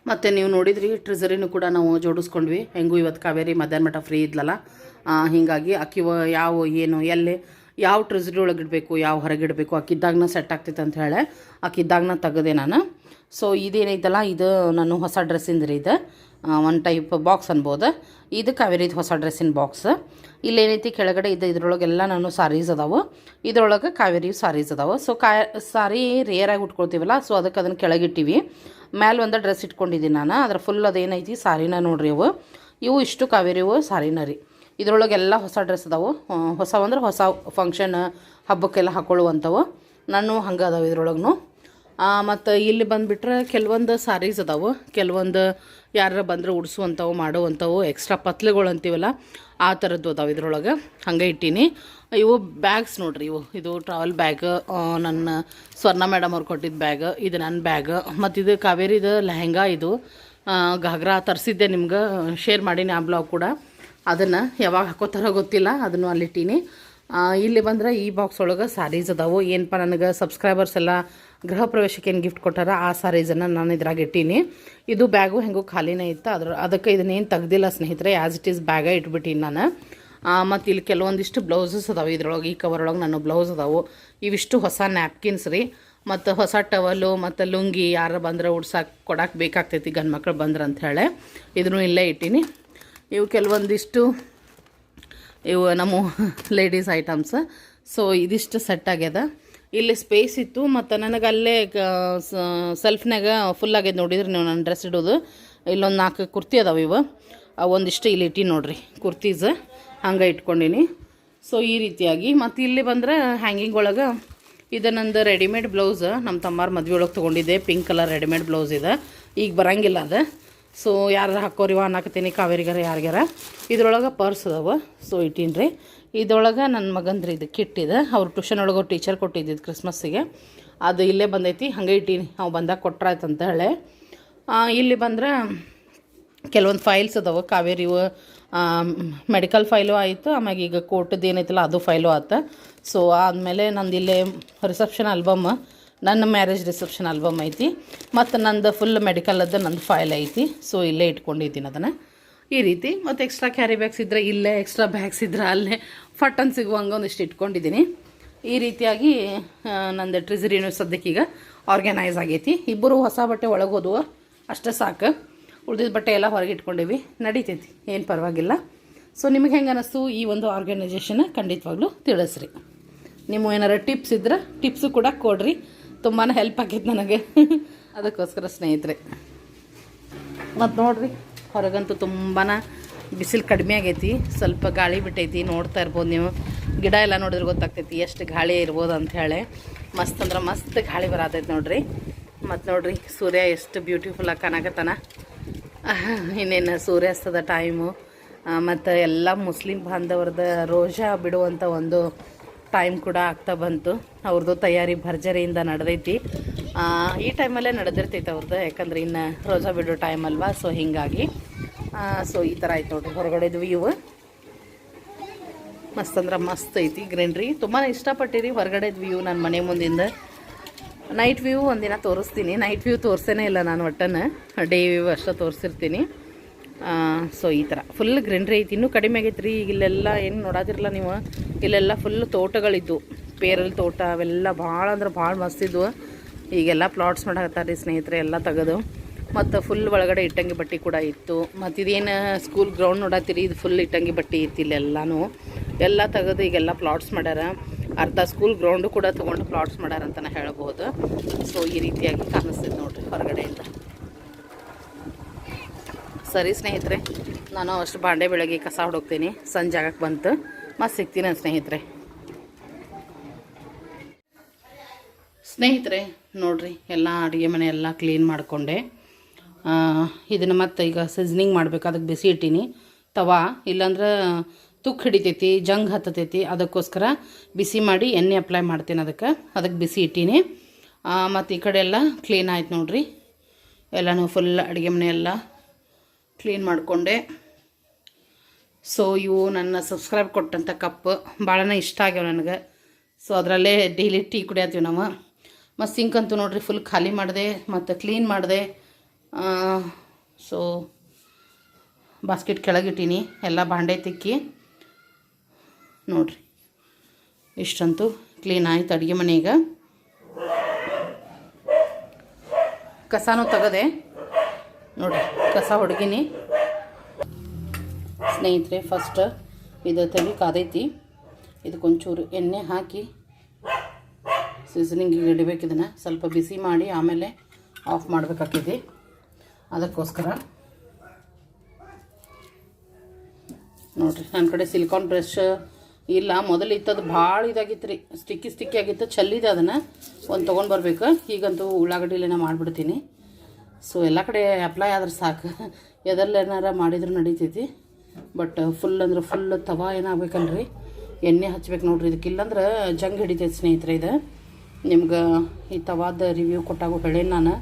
ಮತ್ತು ನೀವು ನೋಡಿದ್ರಿ ಟ್ರಿಸರಿನೂ ಕೂಡ ನಾವು ಜೋಡಿಸ್ಕೊಂಡ್ವಿ. ಹೆಂಗೂ ಇವತ್ತು ಕಾವೇರಿ ಮಧ್ಯಾಹ್ನ ಮಠ ಫ್ರೀ ಇದ್ಲಲ್ಲ. ಹೀಗಾಗಿ ಅಕ್ಕಿ ಯಾವ, ಏನು, ಎಲ್ಲಿ, ಯಾವ ಟ್ರಿಸರಿ ಒಳಗೆ ಇಡಬೇಕು, ಯಾವ ಹೊರಗೆ ಇಡಬೇಕು, ಅಕ್ಕಿದ್ದಾಗನ ಸೆಟ್ ಆಗ್ತೈತೆ ಅಂತ ಹೇಳಿ, ಅಕ್ಕಿದ್ದಾಗನ ತೆಗೆದೆ ನಾನು. ಸೊ ಇದೇನೈತಲ್ಲ ಇದು ನಾನು ಹೊಸ ಡ್ರೆಸ್ಸಿಂದ ರೀ ಇದು ಒನ್ ಟೈಪ್ ಬಾಕ್ಸ್ ಅನ್ಬೋದು. ಇದು ಕಾವೇರಿದ ಹೊಸ ಡ್ರೆಸ್ಸಿನ ಬಾಕ್ಸ್ ಇಲ್ಲೇನೈತಿ ಕೆಳಗಡೆ ಇದು ಇದ್ರೊಳಗೆಲ್ಲ ನಾನು ಸಾರೀಸ್ ಅದಾವು. ಇದ್ರೊಳಗೆ ಕಾವೇರಿ ಸಾರೀಸ್ ಅದಾವೆ. ಸೊ ಕಾ ಸಾರಿ ರೇರಾಗಿ ಉಟ್ಕೊಳ್ತೀವಲ್ಲ ಸೊ ಅದಕ್ಕೆ ಅದನ್ನು ಕೆಳಗಿಟ್ಟಿವಿ. ಮ್ಯಾಲೆ ಒಂದು ಡ್ರೆಸ್ ಇಟ್ಕೊಂಡಿದ್ದೀನಿ ನಾನು. ಅದ್ರ ಫುಲ್ ಅದೇನೈತಿ ಸಾರಿನ ನೋಡ್ರಿ ಅವು ಇವು ಇಷ್ಟು ಕಾವೇರಿ, ಇವು ಸಾರಿನ ರೀ. ಇದ್ರೊಳಗೆಲ್ಲ ಹೊಸ ಡ್ರೆಸ್ ಅದಾವು. ಹೊಸ ಅಂದ್ರೆ ಹೊಸ ಫಂಕ್ಷನ್ ಹಬ್ಬಕ್ಕೆಲ್ಲ ಹಾಕೊಳ್ಳುವಂಥವು ನಾನು ಹಂಗೆ ಅದಾವೆ ಇದ್ರೊಳಗೂ ಮತ್ತು ಇಲ್ಲಿ ಬಂದುಬಿಟ್ರೆ ಕೆಲವೊಂದು ಸಾರೀಸ್ ಅದಾವು. ಕೆಲವೊಂದು ಯಾರು ಬಂದ್ರೆ ಉಡಿಸುವಂಥವು, ಮಾಡುವಂಥವು ಎಕ್ಸ್ಟ್ರಾ ಪತ್ಲೆಗಳು ಅಂತೀವಲ್ಲ, ಆ ಥರದ್ದು ಅದಾವೆ ಇದ್ರೊಳಗೆ. ಹಂಗೆ ಇಟ್ಟೀನಿ. ಇವು ಬ್ಯಾಗ್ಸ್ ನೋಡ್ರಿ ಇವು. ಇದು ಟ್ರಾವೆಲ್ ಬ್ಯಾಗ್ ನನ್ನ ಸ್ವರ್ಣ ಮೇಡಮ್ ಅವ್ರು ಕೊಟ್ಟಿದ್ದ ಬ್ಯಾಗ್ ಇದು ನನ್ನ ಬ್ಯಾಗ್ ಮತ್ತು ಇದು ಕಾವೇರಿದು ಲೆಹೆಂಗಾ ಇದು. ಘಾಗ್ರಾ ತರಿಸಿದ್ದೆ ನಿಮ್ಗೆ ಶೇರ್ ಮಾಡೀನಿ ಆ ಬ್ಲಾಗ್ ಕೂಡ. ಅದನ್ನು ಯಾವಾಗ ಹಾಕೋತಾರ ಗೊತ್ತಿಲ್ಲ, ಅದನ್ನು ಅಲ್ಲಿಟ್ಟೀನಿ. ಇಲ್ಲಿ ಬಂದ್ರೆ ಈ ಬಾಕ್ಸ್ ಒಳಗೆ ಸ್ಯಾರೀಸ್ ಅದಾವು. ಏನಪ್ಪ ನನಗೆ ಸಬ್ಸ್ಕ್ರೈಬರ್ಸ್ ಎಲ್ಲ ಗೃಹ ಪ್ರವೇಶಕ್ಕೆ ಏನು ಗಿಫ್ಟ್ ಕೊಟ್ಟಾರ, ಆ ಸಾರೀಸನ್ನು ನಾನು ಇದ್ರಾಗ ಇಟ್ಟೀನಿ. ಇದು ಬ್ಯಾಗು ಹೆಂಗೂ ಖಾಲಿನೇ ಇತ್ತು. ಅದ್ರ, ಅದಕ್ಕೆ ಇದನ್ನೇನು ತೆಗ್ದಿಲ್ಲ ಸ್ನೇಹಿತರೆ ಆ್ಯಸ್ ಇಟ್ ಈಸ್ ಬ್ಯಾಗ ಇಟ್ಬಿಟ್ಟೀನಿ ನಾನು. ಮತ್ತು ಇಲ್ಲಿ ಕೆಲವೊಂದಿಷ್ಟು ಬ್ಲೌಸಸ್ ಅದಾವೆ ಇದ್ರೊಳಗೆ, ಈ ಕವರ್ ಒಳಗೆ ನಾನು ಬ್ಲೌಸ್ ಅದಾವು. ಇವಿಷ್ಟು ಹೊಸ ನ್ಯಾಪ್ಕಿನ್ಸ್ ರೀ. ಮತ್ತು ಹೊಸ ಟವಲು ಮತ್ತು ಲುಂಗಿ ಯಾರು ಬಂದ್ರೆ ಉಡ್ಸಕ್ಕೆ ಕೊಡಕ್ಕೆ ಬೇಕಾಗ್ತೈತಿ ಗಂಡು ಮಕ್ಳು ಬಂದ್ರೆ ಅಂಥೇಳಿ ಇದನ್ನು ಇಲ್ಲೇ ಇಟ್ಟೀನಿ. ಇವು ಕೆಲವೊಂದಿಷ್ಟು ಇವು ನಮ್ಮ ಲೇಡೀಸ್ ಐಟಮ್ಸ್ ಸೊ ಇದಿಷ್ಟು ಸೆಟ್ ಆಗ್ಯದ. ಇಲ್ಲಿ ಸ್ಪೇಸ್ ಇತ್ತು ಮತ್ತು ನನಗೆ ಅಲ್ಲೇ ಸೆಲ್ಫ್ನಾಗ ಫುಲ್ ಆಗ್ಯದ ನೋಡಿದ್ರೆ ನೀವು ನನ್ನ ಡ್ರೆಸ್ ಇಡೋದು. ಇಲ್ಲೊಂದು ನಾಲ್ಕು ಕುರ್ತಿ ಅದಾವೆ ಇವು. ಒಂದಿಷ್ಟು ಇಲ್ಲಿ ಇಟ್ಟಿ ನೋಡ್ರಿ, ಕುರ್ತೀಸ್. ಹಂಗೆ ಇಟ್ಕೊಂಡಿನಿ. ಸೊ ಈ ರೀತಿಯಾಗಿ. ಮತ್ತು ಇಲ್ಲಿ ಬಂದ್ರೆ ಹ್ಯಾಂಗಿಂಗ್ ಒಳಗೆ ಇದು ನಂದು ರೆಡಿಮೇಡ್ ಬ್ಲೌಸ್ ನಮ್ಮ ತಮ್ಮಾರ ಮದುವೆ ಒಳಗೆ ತೊಗೊಂಡಿದ್ದೆ. ಪಿಂಕ್ ಕಲರ್ ರೆಡಿಮೇಡ್ ಬ್ಲೌಸ್ ಇದೆ. ಈಗ ಬರಂಗಿಲ್ಲ ಅದು. ಸೊ ಯಾರು ಹಾಕೋರಿವ ಅನ್ನಕತ್ತೀನಿ. ಕಾವೇರಿಗಾರ ಯಾರಿಗಾರ ಇದ್ರೊಳಗೆ ಪರ್ಸ್ ಅದಾವ. ಸೊ ಇಟ್ಟೀನಿ ರೀ ಇದ್ರೊಳಗೆ ನನ್ನ ಮಗಂದ್ರೆ ಇದು ಕಿಟ್ಟಿದೆ ಅವ್ರು ಟ್ಯೂಷನ್ ಒಳಗೆ ಟೀಚರ್ ಕೊಟ್ಟಿದ್ದಿದ್ದು ಕ್ರಿಸ್ಮಸ್ಸಿಗೆ ಅದು ಇಲ್ಲೇ ಬಂದೈತಿ. ಹಂಗೆ ಇಟ್ಟೀನಿ. ಅವು ಬಂದಾಗ ಕೊಟ್ರಾಯ್ತು ಅಂತ ಹೇಳಿ. ಇಲ್ಲಿ ಬಂದ್ರೆ ಕೆಲವೊಂದು ಫೈಲ್ಸ್ ಅದಾವೆ. ಕಾವೇರಿವು ಮೆಡಿಕಲ್ ಫೈಲು ಆಯಿತು. ಆಮ್ಯಾಗ ಈಗ ಕೋರ್ಟದ್ದು ಏನೈತಲ್ಲ, ಅದು ಫೈಲು ಆತ. ಸೊ ಆದಮೇಲೆ ನಂದು ಇಲ್ಲೇ ರಿಸೆಪ್ಷನ್ ಆಲ್ಬಮ್ ನನ್ನ ಮ್ಯಾರೇಜ್ ರಿಸೆಪ್ಷನ್ ಆಲ್ಬಮ್ ಐತಿ, ಮತ್ತು ನಂದು ಫುಲ್ ಮೆಡಿಕಲದ್ದು ನಂದು ಫೈಲ್ ಐತಿ. ಸೊ ಇಲ್ಲೇ ಇಟ್ಕೊಂಡಿದ್ದೀನಿ ಅದನ್ನು. ಈ ರೀತಿ, ಮತ್ತು ಎಕ್ಸ್ಟ್ರಾ ಕ್ಯಾರಿ ಬ್ಯಾಗ್ಸ್ ಇದ್ದರೆ ಇಲ್ಲೇ ಎಕ್ಸ್ಟ್ರಾ ಬ್ಯಾಗ್ಸ್ ಇದ್ದರೆ ಅಲ್ಲೇ ಫಟ್ಟನ್ ಸಿಗುವಂಗೆ ಒಂದಿಷ್ಟು ಇಟ್ಕೊಂಡಿದ್ದೀನಿ. ಈ ರೀತಿಯಾಗಿ ನಂದು ಸದ್ಯಕ್ಕೆ ಸದ್ಯಕ್ಕೀಗ ಆರ್ಗನೈಸ್ ಆಗೈತಿ. ಇಬ್ಬರು ಹೊಸ ಬಟ್ಟೆ ಒಳಗೆ ಹೋದವು. ಅಷ್ಟೇ ಸಾಕು. ಉಳಿದಿದ್ದ ಬಟ್ಟೆ ಎಲ್ಲ ಹೊರಗೆ ಇಟ್ಕೊಂಡಿವಿ. ನಡೀತೈತಿ. ಏನು ಪರವಾಗಿಲ್ಲ. ಸೊ ನಿಮಗೆ ಹೆಂಗೆ ಅನ್ನಿಸ್ತು ಈ ಒಂದು ಆರ್ಗನೈಜೇಷನ್ ಖಂಡಿತವಾಗ್ಲೂ ತಿಳಿಸ್ರಿ. ನಿಮ್ಮ ಏನಾರ ಟಿಪ್ಸ್ ಇದ್ರೆ ಟಿಪ್ಸು ಕೂಡ ಕೊಡ್ರಿ. ತುಂಬಾ ಹೆಲ್ಪ್ ಆಗೈತೆ ನನಗೆ. ಅದಕ್ಕೋಸ್ಕರ ಸ್ನೇಹಿತರೆ. ಮತ್ತು ನೋಡ್ರಿ, ಹೊರಗಂತೂ ತುಂಬಾ ಬಿಸಿಲು ಕಡಿಮೆ ಆಗೈತಿ. ಸ್ವಲ್ಪ ಗಾಳಿ ಬಿಟ್ಟೈತಿ, ನೋಡ್ತಾ ಇರ್ಬೋದು ನೀವು. ಗಿಡ ಎಲ್ಲ ನೋಡಿದ್ರೆ ಗೊತ್ತಾಗ್ತೈತಿ, ಎಷ್ಟು ಗಾಳಿ ಇರ್ಬೋದು ಅಂತ ಹೇಳಿ. ಮಸ್ತ್ ಅಂದ್ರೆ ಮಸ್ತ್ ಗಾಳಿ ಬರತೈತಿ ನೋಡ್ರಿ. ಮತ್ತು ನೋಡ್ರಿ, ಸೂರ್ಯ ಎಷ್ಟು ಬ್ಯೂಟಿಫುಲ್ಲಾಗಿ ಕಾಣಕತ್ತಾನ. ಇನ್ನೇನು ಸೂರ್ಯಾಸ್ತದ ಟೈಮು ಮತ್ತು ಎಲ್ಲ ಮುಸ್ಲಿಂ ಬಾಂಧವ್ರದ ರೋಜಾ ಬಿಡುವಂಥ ಒಂದು ಟೈಮ್ ಕೂಡ ಆಗ್ತಾ ಬಂತು. ಅವ್ರದ್ದು ತಯಾರಿ ಭರ್ಜರಿಯಿಂದ ನಡೆದೈತಿ. ಈ ಟೈಮಲ್ಲೇ ನಡೆದಿರ್ತೈತೆ ಅವ್ರದ್ದು ಯಾಕಂದ್ರೆ ಇನ್ನು ರೋಜಾ ಬಿಡೋ ಟೈಮ್ ಅಲ್ವಾ ಸೊ ಹೀಗಾಗಿ. ಸೊ ಈ ಥರ ಆಯ್ತು ನೋಡ್ರಿ ಹೊರಗಡೆದು ವ್ಯೂ ಮಸ್ತ್ ಅಂದ್ರೆ ಮಸ್ತ್ ಐತಿ ಗ್ರೀನ್ರಿ ತುಂಬಾ ಇಷ್ಟಪಟ್ಟಿರಿ ಹೊರಗಡೆದು ವ್ಯೂ ನನ್ನ ಮನೆ ಮುಂದಿಂದ. ನೈಟ್ ವ್ಯೂ ಒಂದಿನ ತೋರಿಸ್ತೀನಿ. ನೈಟ್ ವ್ಯೂ ತೋರಿಸೇನೇ ಇಲ್ಲ ನಾನು ಒಟ್ಟನ್ನು ಡೇ ವ್ಯೂ ಅಷ್ಟೇ ತೋರಿಸಿರ್ತೀನಿ. ಸೊ ಈ ಥರ ಫುಲ್ ಗ್ರೀನ್ರಿ ಐತಿ. ಇನ್ನೂ ಕಡಿಮೆ ಆಗೈತೆ ರೀ ಈಗ ಇಲ್ಲೆಲ್ಲ ಏನು ನೋಡೋದಿರಲ್ಲ ನೀವು. ಇಲ್ಲೆಲ್ಲ ಫುಲ್ ತೋಟಗಳಿದ್ದು ಪೇರಲ್ ತೋಟ ಅವೆಲ್ಲ ಭಾಳ ಅಂದ್ರೆ ಭಾಳ ಮಸ್ತಿದ್ವು ಈಗೆಲ್ಲ ಪ್ಲಾಟ್ಸ್ ಮಾಡಾಕತ್ತಾರೆ ಸ್ನೇಹಿತರೆ, ಎಲ್ಲ ತೆಗೆದು. ಮತ್ತು ಫುಲ್ ಒಳಗಡೆ ಇಟ್ಟಂಗಿ ಬಟ್ಟೆ ಕೂಡ ಇತ್ತು. ಮತ್ತು ಇದೇನು ಸ್ಕೂಲ್ ಗ್ರೌಂಡ್ ನೋಡತ್ತೀರಿ ಇದು ಫುಲ್ ಇಟ್ಟಂಗಿ ಬಟ್ಟೆ ಇತ್ತು ಇಲ್ಲೆಲ್ಲನೂ. ಎಲ್ಲ ತೆಗೆದು ಈಗೆಲ್ಲ ಪ್ಲಾಟ್ಸ್ ಮಾಡ್ಯಾರ. ಅರ್ಧ ಸ್ಕೂಲ್ ಗ್ರೌಂಡು ಕೂಡ ತೊಗೊಂಡು ಪ್ಲಾಟ್ಸ್ ಮಾಡ್ಯಾರ ಅಂತಲೇ ಹೇಳ್ಬೋದು. ಸೊ ಈ ರೀತಿಯಾಗಿ ಕಾಣಿಸ್ತೈತೆ ನೋಡಿರಿ ಹೊರಗಡೆಯಿಂದ. ಸರಿ ಸ್ನೇಹಿತರೆ, ನಾನು ಅಷ್ಟು ಬಾಂಡೆ ಬೆಳಗ್ಗೆ ಕಸ ಹೊಡೋಗ್ತೀನಿ ಸಂಜೆ ಆಗಕ್ಕೆ ಬಂತು. ಮತ್ತೆ ಸಿಗ್ತೀನಿ ಸ್ನೇಹಿತರೆ. ಸ್ನೇಹಿತರೆ, ನೋಡ್ರಿ, ಎಲ್ಲ ಅಡುಗೆ ಮನೆ ಎಲ್ಲ ಕ್ಲೀನ್ ಮಾಡಿಕೊಂಡೆ. ಇದನ್ನು ಮತ್ತೆ ಈಗ ಸೀಸ್ನಿಂಗ್ ಮಾಡಬೇಕು. ಅದಕ್ಕೆ ಬಿಸಿ ಇಟ್ಟೀನಿ. ತವಾ, ಇಲ್ಲಾಂದ್ರೆ ತುಕ್ ಹಿಡಿತೈತಿ, ಜಂಗ್ ಹತ್ತತೈತಿ. ಅದಕ್ಕೋಸ್ಕರ ಬಿಸಿ ಮಾಡಿ ಎಣ್ಣೆ ಅಪ್ಲೈ ಮಾಡ್ತೀನಿ ಅದಕ್ಕೆ. ಅದಕ್ಕೆ ಬಿಸಿ ಇಟ್ಟೀನಿ. ಮತ್ತು ಈ ಕಡೆ ಎಲ್ಲ ಕ್ಲೀನ್ ಆಯ್ತು ನೋಡ್ರಿ. ಎಲ್ಲನೂ ಫುಲ್ ಅಡುಗೆ ಮನೆ ಎಲ್ಲ ಕ್ಲೀನ್ ಮಾಡಿಕೊಂಡೆ. ಸೊ ಇವು ನನ್ನ ಸಬ್ಸ್ಕ್ರೈಬ್ ಕೊಟ್ಟಂಥ ಕಪ್ ಭಾಳನೇ ಇಷ್ಟ ಆಗ್ಯಾವ ನನಗೆ. ಸೊ ಅದರಲ್ಲೇ ಡೈಲಿ ಟೀ ಕುಡಿಯತ್ತೀವಿ ನಾವು. ಮತ್ತು ಸಿಂಕ್ ಅಂತೂ ನೋಡ್ರಿ ಫುಲ್ ಖಾಲಿ ಮಾಡಿದೆ, ಮತ್ತು ಕ್ಲೀನ್ ಮಾಡಿದೆ. ಸೊ ಬಾಸ್ಕೆಟ್ ಕೆಳಗಿಟ್ಟೀನಿ ಎಲ್ಲ ಬಾಂಡೆ ತಿಕ್ಕಿ. ನೋಡ್ರಿ, ಇಷ್ಟಂತೂ ಕ್ಲೀನ್ ಆಯ್ತು ಅಡುಗೆ ಮನೆ ಈಗ ಕಸನೂ ತೆಗದೆ. ನೋಡ್ರಿ ಕಸ ಹೊಡ್ಗಿನಿ. ಸ್ನೇಹಿತರೆ ಫಸ್ಟ್ ಇದು ತಳಿ ಕಾದೈತಿ ಇದಕ್ಕೊಂಚೂರು ಎಣ್ಣೆ ಹಾಕಿ ಸೀಸನಿಂಗಿಗೆ ಇಡಬೇಕು ಇದನ್ನು. ಸ್ವಲ್ಪ ಬಿಸಿ ಮಾಡಿ ಆಮೇಲೆ ಆಫ್ ಮಾಡಬೇಕಾಗ್ತೈತಿ ಅದಕ್ಕೋಸ್ಕರ ನೋಡಿರಿ ನನ್ನ ಕಡೆ ಸಿಲಿಕಾನ್ ಬ್ರಷ್ ಇಲ್ಲ. ಮೊದಲು ಇತ್ತದು ಭಾಳ ಇದಾಗಿತ್ತು ರೀ. ಸ್ಟಿಕ್ಕಿ ಸ್ಟಿಕ್ಕಿ ಆಗಿತ್ತು. ಚಲ್ಲಿದೆ ಅದನ್ನು. ಒಂದು ತೊಗೊಂಡು ಬರಬೇಕು. ಈಗಂತೂ ಉಳ್ಳಾಗಡ್ಡಿಲೇನ ಮಾಡಿಬಿಡ್ತೀನಿ. ಸೊ ಎಲ್ಲ ಕಡೆ ಅಪ್ಲೈ ಆದ್ರೆ ಸಾಕು. ಎದರ್ಲೇನಾರ ಮಾಡಿದ್ರು ನಡೀತೈತಿ. ಬಟ್ ಫುಲ್ ಅಂದ್ರೆ ಫುಲ್ ತವಾ ಏನಾಗಬೇಕಲ್ರಿ? ಎಣ್ಣೆ ಹಚ್ಬೇಕು ನೋಡ್ರಿ. ಇದಕ್ಕೆ ಇಲ್ಲಂದ್ರೆ ಜಂಗ್ ಹಿಡಿತೈತೆ ಸ್ನೇಹಿತರೆ ಇದು. ನಿಮ್ಗೆ ಈ ತವಾದ ರಿವ್ಯೂ ಕೊಟ್ಟಾಗ ಹೇಳೇನಿ ನಾನು.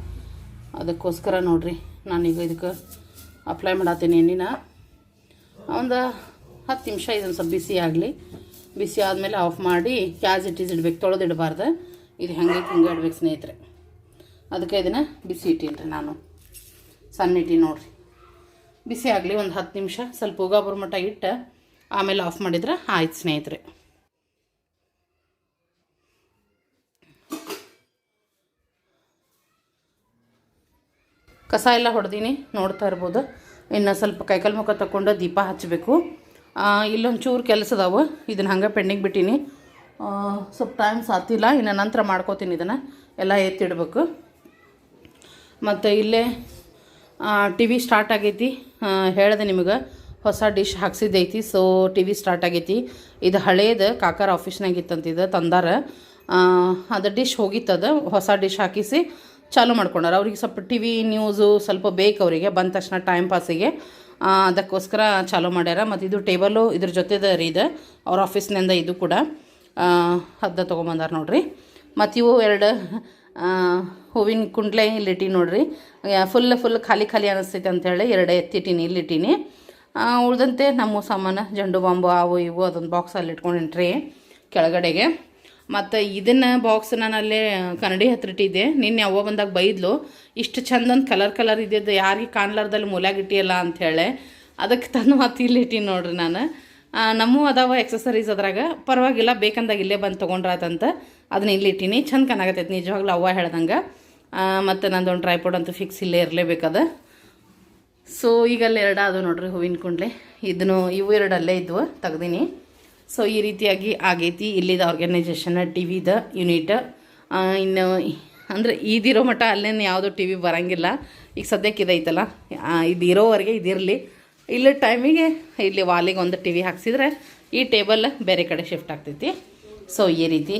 ಅದಕ್ಕೋಸ್ಕರ ನೋಡ್ರಿ. ನಾನೀಗ ಇದಕ್ಕೆ ಅಪ್ಲೈ ಮಾಡತ್ತೀನಿ ಎಣ್ಣೆನ. ಒಂದು ಹತ್ತು ನಿಮಿಷ ಇದೊಂದು ಸ್ವಲ್ಪ ಬಿಸಿ ಆಗಲಿ. ಬಿಸಿ ಆದಮೇಲೆ ಆಫ್ ಮಾಡಿ ಕ್ಯಾಸ್ ಇಟ್ಟಿಸ್ ಇಡ್ಬೇಕು, ತೊಳೆದು ಇಡಬಾರ್ದು. ಇದು ಹೆಂಗೆ ಹಿಂಗೆ ಇಡ್ಬೇಕು ಸ್ನೇಹಿತರೆ. ಅದಕ್ಕೆ ಇದನ್ನು ಬಿಸಿ ಇಟ್ಟೀನಿ ರೀ ನಾನು. ಸಣ್ಣ ಇಟ್ಟಿ ನೋಡ್ರಿ. ಬಿಸಿ ಆಗಲಿ ಒಂದು ಹತ್ತು ನಿಮಿಷ ಸ್ವಲ್ಪ ಉಗ ಬರೋ ಮಟ್ಟ ಇಟ್ಟು ಆಮೇಲೆ ಆಫ್ ಮಾಡಿದ್ರೆ ಆಯ್ತು ಸ್ನೇಹಿತರೆ. ಕಸ ಎಲ್ಲ ಹೊಡೆದೀನಿ, ನೋಡ್ತಾ ಇರ್ಬೋದು. ಇನ್ನು ಸ್ವಲ್ಪ ಕೈಕಾಲು ಮುಖ ತಗೊಂಡು ದೀಪ ಹಚ್ಚಬೇಕು ಇಲ್ಲೊಂದು ಚೂರು ಕೆಲಸ ಅದಾವೆ ಇದನ್ನು ಹಂಗೆ ಪೆಂಡಿಂಗ್ ಬಿಟ್ಟೀನಿ. ಸ್ವಲ್ಪ ಟೈಮ್ ಸಾತಿಲ್ಲ ಇನ್ನು ನಂತರ ಮಾಡ್ಕೋತೀನಿ ಇದನ್ನು. ಎಲ್ಲ ಎತ್ತಿಡ್ಬೇಕು. ಮತ್ತು ಇಲ್ಲೇ ಟಿ ವಿ ಸ್ಟಾರ್ಟ್ ಆಗೈತಿ. ಹೇಳಿದೆ ನಿಮಗೆ, ಹೊಸ ಡಿಶ್ ಹಾಕ್ಸಿದ್ದೈತಿ. ಸೊ ಟಿ ವಿ ಸ್ಟಾರ್ಟ್ ಆಗೈತಿ. ಇದು ಹಳೇದು ಕಾಕಾರ ಆಫೀಸ್ನಾಗ ಇತ್ತಂತಿದ್ದು ತಂದಾರ. ಅದು ಡಿಶ್ ಹೋಗಿತ್ತದ ಹೊಸ ಡಿಶ್ ಹಾಕಿಸಿ ಚಾಲೂ ಮಾಡ್ಕೊಂಡಾರ. ಅವ್ರಿಗೆ ಸ್ವಲ್ಪ ಟಿ ವಿ ನ್ಯೂಸು ಸ್ವಲ್ಪ ಬೇಕು ಅವರಿಗೆ. ಬಂದ ತಕ್ಷಣ ಟೈಮ್ ಪಾಸಿಗೆ ಅದಕ್ಕೋಸ್ಕರ ಚಾಲೂ ಮಾಡ್ಯಾರ. ಮತ್ತು ಇದು ಟೇಬಲು ಇದ್ರ ಜೊತೆದ ರೀ ಇದು. ಅವ್ರ ಆಫೀಸ್ನಿಂದ ಇದು ಕೂಡ ಅದ ತೊಗೊಂಬಂದಾರ ನೋಡ್ರಿ. ಮತ್ತು ಇವು ಎರಡು ಹೂವಿನ ಕುಂಡ್ಲೆ ಇಲ್ಲಿಟ್ಟಿ ನೋಡ್ರಿ. ಫುಲ್ ಫುಲ್ ಖಾಲಿ ಖಾಲಿ ಅನಿಸ್ತೈತೆ ಅಂತೇಳಿ ಎರಡು ಎತ್ತಿಟ್ಟಿನಿ, ಇಲ್ಲಿಟ್ಟಿನಿ. ಉಳ್ದಂತೆ ನಮ್ಮ ಸಾಮಾನು, ಜಂಡು ಬಾಂಬು, ಅವು ಇವು ಅದೊಂದು ಬಾಕ್ಸಲ್ಲಿ ಇಟ್ಕೊಂಡಿನ್ರಿ ಕೆಳಗಡೆಗೆ. ಮತ್ತು ಇದನ್ನು ಬಾಕ್ಸ್ ನಾನು ಅಲ್ಲೇ ಕನ್ನಡಿ ಹತ್ರ ಇಟ್ಟಿದ್ದೆ ನಿನ್ನೆ ಅವ್ವ ಬಂದಾಗ ಬೈದ್ಲು, ಇಷ್ಟು ಚಂದೊಂದು ಕಲರ್ ಕಲರ್ ಇದ್ದಿದ್ದು ಯಾರಿಗೆ ಕಾಣ್ಲಾರ್ದಲ್ಲಿ ಮೂಲಾಗಿಟ್ಟಿಯಲ್ಲ ಅಂಥೇಳಿ ಅದಕ್ಕೆ ತಂದು ಮತ್ತೆ ಇಲ್ಲಿ ಇಟ್ಟೀನಿ ನೋಡ್ರಿ ನಾನು. ನಮ್ಮೂ ಅದಾವ ಎಕ್ಸಸರೀಸ್ ಅದ್ರಾಗ. ಪರವಾಗಿಲ್ಲ, ಬೇಕಂದಾಗ ಇಲ್ಲೇ ಬಂದು ತೊಗೊಂಡ್ರಾತಂತ. ಅದನ್ನ ಇಲ್ಲಿ ಇಟ್ಟೀನಿ. ಚಂದ ಕಾಣಾಗತ್ತೈತೆ ನಿಜವಾಗ್ಲೂ ಅವ್ವ ಹೇಳ್ದಂಗೆ. ಮತ್ತು ನಂದೊಂದು ಟ್ರೈಪೋಡ್ ಅಂತೂ ಫಿಕ್ಸ್ ಇಲ್ಲೇ ಇರಲೇಬೇಕದ ಸೊ ಈಗ ಅಲ್ಲಿ ಎರಡು ಅದು ನೋಡ್ರಿ ಹೂವಿನ ಕುಂಡ್ಲೆ. ಇದನ್ನು ಇವು ಎರಡು ಅಲ್ಲೇ ಇದ್ವು, ತೆಗ್ದೀನಿ. ಸೊ ಈ ರೀತಿಯಾಗಿ ಆಗೈತಿ. ಇಲ್ಲಿದ ಆರ್ಗನೈಜೇಷನ್ ಟಿ ವಿದ ಯೂನಿಟ್ ಇನ್ನು ಅಂದರೆ ಇದಿರೋ ಮಟ್ಟ ಅಲ್ಲೇನು ಯಾವುದೋ ಟಿ ವಿ ಬರೋಂಗಿಲ್ಲ. ಈಗ ಸದ್ಯಕ್ಕೆ ಇದೈತಲ್ಲ. ಇದು ಇರೋವರೆಗೆ ಇದಿರಲಿ. ಇಲ್ಲ ಟೈಮಿಗೆ ಇಲ್ಲಿ ವಾಲಿಗೆ ಒಂದು ಟಿ ವಿ ಹಾಕ್ಸಿದ್ರೆ ಈ ಟೇಬಲ್ ಬೇರೆ ಕಡೆ ಶಿಫ್ಟ್ ಆಗ್ತೈತಿ. ಸೊ ಈ ರೀತಿ.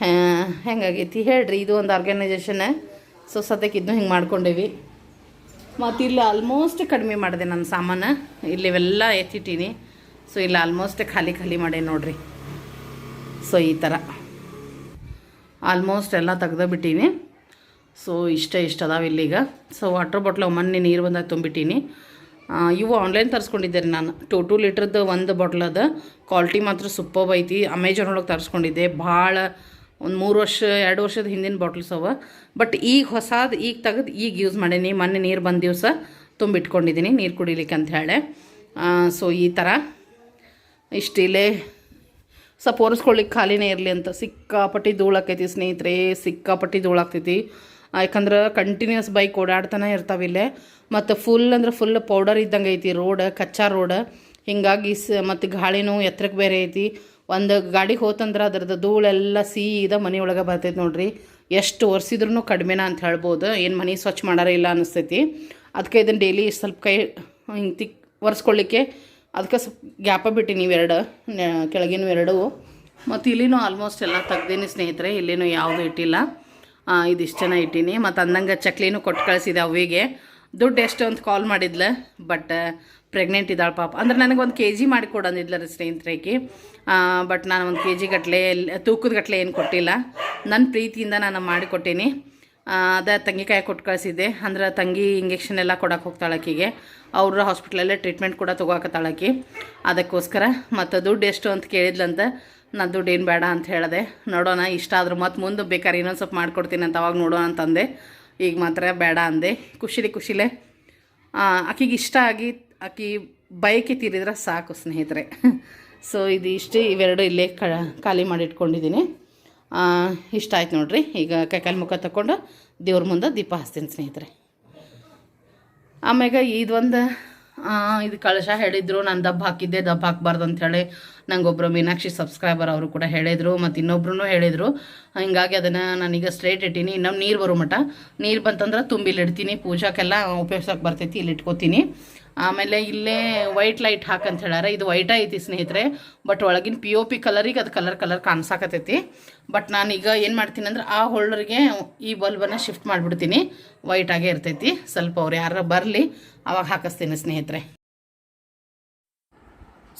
ಹೆಂಗಾಗೈತಿ? ಹೇಳ್ರಿ, ಇದು ಒಂದು ಆರ್ಗನೈಜೇಷನ್ ಸೊ ಸದ್ಯಕ್ಕೆ ಇದನ್ನು ಹಿಂಗೆ ಮಾಡ್ಕೊಂಡೇವಿ. ಮತ್ತು ಇಲ್ಲಿ ಆಲ್ಮೋಸ್ಟ್ ಕಡಿಮೆ ಮಾಡಿದೆ ನನ್ನ ಸಾಮಾನು. ಇಲ್ಲಿ ಇವೆಲ್ಲ ಎತ್ತಿಟ್ಟೀನಿ. ಸೊ ಇಲ್ಲಿ ಆಲ್ಮೋಸ್ಟ್ ಖಾಲಿ ಖಾಲಿ ಮಾಡೇ ನೋಡ್ರಿ. ಸೊ ಈ ಥರ ಆಲ್ಮೋಸ್ಟ್ ಎಲ್ಲ ತೆಗ್ದು ಬಿಟ್ಟೀನಿ. ಸೊ ಇಷ್ಟ ಇಷ್ಟ ಅದಾವೆ ಇಲ್ಲಿಗ ಸೊ ವಾಟ್ರ್ ಬಾಟ್ಲ್ ಮೊನ್ನೆ ನೀರು ಬಂದಾಗ ತುಂಬಿಟ್ಟೀನಿ. ಇವು ಆನ್ಲೈನ್ ತರಿಸ್ಕೊಂಡಿದ್ದೆ ರೀ ನಾನು. ಟು ಟು ಲೀಟ್ರದ್ದು ಒಂದು ಬಾಟ್ಲದ ಕ್ವಾಲಿಟಿ ಮಾತ್ರ ಸೂಪರ್ ಐತಿ. ಅಮೆಜಾನ್ ಒಳಗೆ ತರಿಸ್ಕೊಂಡಿದ್ದೆ. ಭಾಳ ಒಂದು ಮೂರು ವರ್ಷ, ಎರಡು ವರ್ಷದ ಹಿಂದಿನ ಬಾಟ್ಲ್ಸ್ ಅವ. ಬಟ್ ಈಗ ಹೊಸಾದು ಈಗ ತೆಗೆದು ಈಗ ಯೂಸ್ ಮಾಡೀನಿ. ಮೊನ್ನೆ ನೀರು ಬಂದ ದಿವಸ ತುಂಬಿಟ್ಕೊಂಡಿದ್ದೀನಿ ನೀರು ಕುಡಿಲಿಕ್ಕೆ ಅಂತ ಹೇಳಿ. ಸೊ ಈ ಥರ ಇಷ್ಟಿಲ್ಲೇ ಸ್ವಲ್ಪ ಒರೆಸ್ಕೊಳ್ಳಿಕ್ಕೆ ಖಾಲಿನೇ ಇರಲಿ ಅಂತ. ಸಿಕ್ಕಾಪಟ್ಟಿ ಧೂಳಾಕೈತಿ ಸ್ನೇಹಿತರೆ, ಸಿಕ್ಕಾಪಟ್ಟಿ ಧೂಳಾಗ್ತೈತಿ ಯಾಕಂದ್ರೆ ಕಂಟಿನ್ಯೂಸ್ ಬೈಕ್ ಓಡಾಡ್ತಾನೆ ಇರ್ತಾವೆ ಇಲ್ಲೇ. ಮತ್ತು ಫುಲ್ ಅಂದ್ರೆ ಫುಲ್ ಪೌಡರ್ ಇದ್ದಂಗೆ ಐತಿ ರೋಡ್ ಕಚ್ಚಾ ರೋಡ್ ಹಿಂಗಾಗಿ ಸ, ಮತ್ತು ಗಾಳಿನೂ ಎತ್ತರಕ್ಕೆ ಬೇರೆ ಐತಿ. ಒಂದು ಗಾಡಿ ಹೋತಂದ್ರೆ ಅದ್ರದ್ದು ಧೂಳೆಲ್ಲ ಸೀದಾ ಮನೆ ಒಳಗೆ ಬರ್ತೈತೆ ನೋಡ್ರಿ. ಎಷ್ಟು ಒರೆಸಿದ್ರೂ ಕಡಿಮೆನ ಅಂತ ಹೇಳ್ಬೋದು. ಏನು ಮನೆ ಸ್ವಚ್ಛ ಮಾಡಾರ ಇಲ್ಲ ಅನಿಸ್ತೈತಿ. ಅದಕ್ಕೆ ಇದನ್ನು ಡೈಲಿ ಸ್ವಲ್ಪ ಕೈ ಹಿಂಗೆ ತಿಕ್ ಒರೆಸ್ಕೊಳ್ಳಿಕ್ಕೆ ಅದಕ್ಕೆ ಸ್ವಲ್ಪ ಗ್ಯಾಪ ಬಿಟ್ಟು ನೀವೆರಡು ಕೆಳಗಿನ ಎರಡು. ಮತ್ತು ಇಲ್ಲಿನೂ ಆಲ್ಮೋಸ್ಟ್ ಎಲ್ಲ ತೆಗ್ದೀನಿ ಸ್ನೇಹಿತರೆ, ಇಲ್ಲಿನೂ ಯಾವುದು ಇಟ್ಟಿಲ್ಲ. ಇದಿಷ್ಟು ಜನ ಇಟ್ಟೀನಿ. ಮತ್ತು ಅಂದಂಗೆ ಚಕ್ಲಿನೂ ಕೊಟ್ಟು ಕಳಿಸಿದೆ ಅವಿಗೆ ದುಡ್ಡು ಎಷ್ಟು ಅಂತ ಕಾಲ್ ಮಾಡಿದ್ಲೆ ಬಟ್ ಪ್ರೆಗ್ನೆಂಟ್ ಇದ್ದಾಳೆ ಪಾಪ. ಅಂದ್ರೆ ನನಗೆ ಒಂದು ಕೆ ಜಿ ಮಾಡಿ ಕೊಡಂದಿದ್ಲ ರೀ ಸ್ನೇಹಿತರೇಕಿ. ಬಟ್ ನಾನು ಒಂದು ಕೆ ಜಿ ಗಟ್ಟಲೆ ತೂಕದ ಗಟ್ಟಲೆ ಏನು ಕೊಟ್ಟಿಲ್ಲ. ನನ್ನ ಪ್ರೀತಿಯಿಂದ ನಾನು ಮಾಡಿಕೊಟ್ಟೀನಿ ಅದ ತಂಗಿಕಾಯಿ ಕೊಟ್ಟು ಕಳಿಸಿದ್ದೆ. ಅಂದ್ರೆ ತಂಗಿ ಇಂಜೆಕ್ಷನ್ ಎಲ್ಲ ಕೊಡಕ್ಕೆ ಹೋಗ್ತಾಳೆ ಆಕಿಗೆ. ಅವ್ರ ಹಾಸ್ಪಿಟ್ಲಲ್ಲೇ ಟ್ರೀಟ್ಮೆಂಟ್ ಕೂಡ ತೊಗೋಕತ್ತಾಳೆ ಆಕಿ. ಅದಕ್ಕೋಸ್ಕರ ಮತ್ತು ದುಡ್ಡು ಎಷ್ಟು ಅಂತ ಕೇಳಿದ್ಲಂತ ನಾನು ದುಡ್ಡು ಏನು ಬೇಡ ಅಂತ ಹೇಳಿದೆ. ನೋಡೋಣ, ಇಷ್ಟ ಆದ್ರೆ ಮತ್ತೆ ಮುಂದೆ ಬೇಕಾದ್ರೆ ಇನ್ನೊಂದು ಸ್ವಲ್ಪ ಮಾಡ್ಕೊಡ್ತೀನಿ ಅಂತ ಅವಾಗ ನೋಡೋಣ ಅಂತಂದೆ ಈಗ ಮಾತ್ರ ಬೇಡ ಅಂದೆ. ಖುಷಿಲಿ ಖುಷಿಲೇ. ಆಕಿಗೆ ಇಷ್ಟ ಆಗಿ ಆಕಿ ಬಯಕೆ ತೀರಿದ್ರೆ ಸಾಕು ಸ್ನೇಹಿತರೆ. ಸೊ ಇದು ಇಷ್ಟು ಇವೆರಡು ಇಲ್ಲೇ ಕ ಖಾಲಿ ಮಾಡಿ ಇಟ್ಕೊಂಡಿದ್ದೀನಿ ಆ, ಇಷ್ಟ ಆಯ್ತು ನೋಡ್ರಿ. ಈಗ ಕೈಕಾಲು ಮುಖ ತಗೊಂಡು ದೇವ್ರ ಮುಂದೆ ದೀಪ ಹಚ್ತೀನಿ ಸ್ನೇಹಿತರೆ. ಆಮ್ಯಾಗ ಇದೊಂದು ಇದು ಕಳಶ ಹೇಳಿದ್ರು ನಾನು ದಬ್ಬ ಹಾಕಿದ್ದೆ ದಬ್ಬ ಹಾಕ್ಬಾರ್ದು ಅಂಥೇಳಿ ನಂಗೆ ಒಬ್ಬರು ಮೀನಾಕ್ಷಿ ಸಬ್ಸ್ಕ್ರೈಬರ್ ಅವರು ಕೂಡ ಹೇಳಿದರು, ಮತ್ತು ಇನ್ನೊಬ್ರು ಹೇಳಿದರು. ಹಿಂಗಾಗಿ ಅದನ್ನು ನಾನೀಗ ಸ್ಟ್ರೇಟ್ ಇಟ್ಟೀನಿ. ಇನ್ನೊಂದು ನೀರು ಬರೋ ಮಟ ನೀರು ಬಂತಂದ್ರೆ ತುಂಬಿಲಿ ಇಡ್ತೀನಿ. ಪೂಜಾಕ್ಕೆಲ್ಲ ಉಪಯೋಗಿಸೋಕೆ ಬರ್ತೈತಿ, ಇಲ್ಲಿ ಇಟ್ಕೋತೀನಿ. ಆಮೇಲೆ ಇಲ್ಲೇ ವೈಟ್ ಲೈಟ್ ಹಾಕಂತ ಹೇಳ್ಯಾರ. ಇದು ವೈಟ್ ಐತಿ ಸ್ನೇಹಿತರೆ. ಬಟ್ ಒಳಗಿನ ಪಿ ಒ ಪಿ ಕಲರಿಗೆ ಅದು ಕಲರ್ ಕಲರ್ ಕಾಣಿಸಾಕತ್ತೈತಿ. ಬಟ್ ನಾನೀಗ ಏನು ಮಾಡ್ತೀನಿ ಅಂದ್ರೆ ಆ ಹೋಲ್ಡರ್ಗೆ ಈ ಬಲ್ಬನ್ನು ಶಿಫ್ಟ್ ಮಾಡಿಬಿಡ್ತೀನಿ. ವೈಟಾಗೇ ಇರ್ತೈತಿ. ಸ್ವಲ್ಪ ಅವ್ರು ಯಾರು ಬರಲಿ, ಅವಾಗ ಹಾಕಿಸ್ತೀನಿ ಸ್ನೇಹಿತರೆ.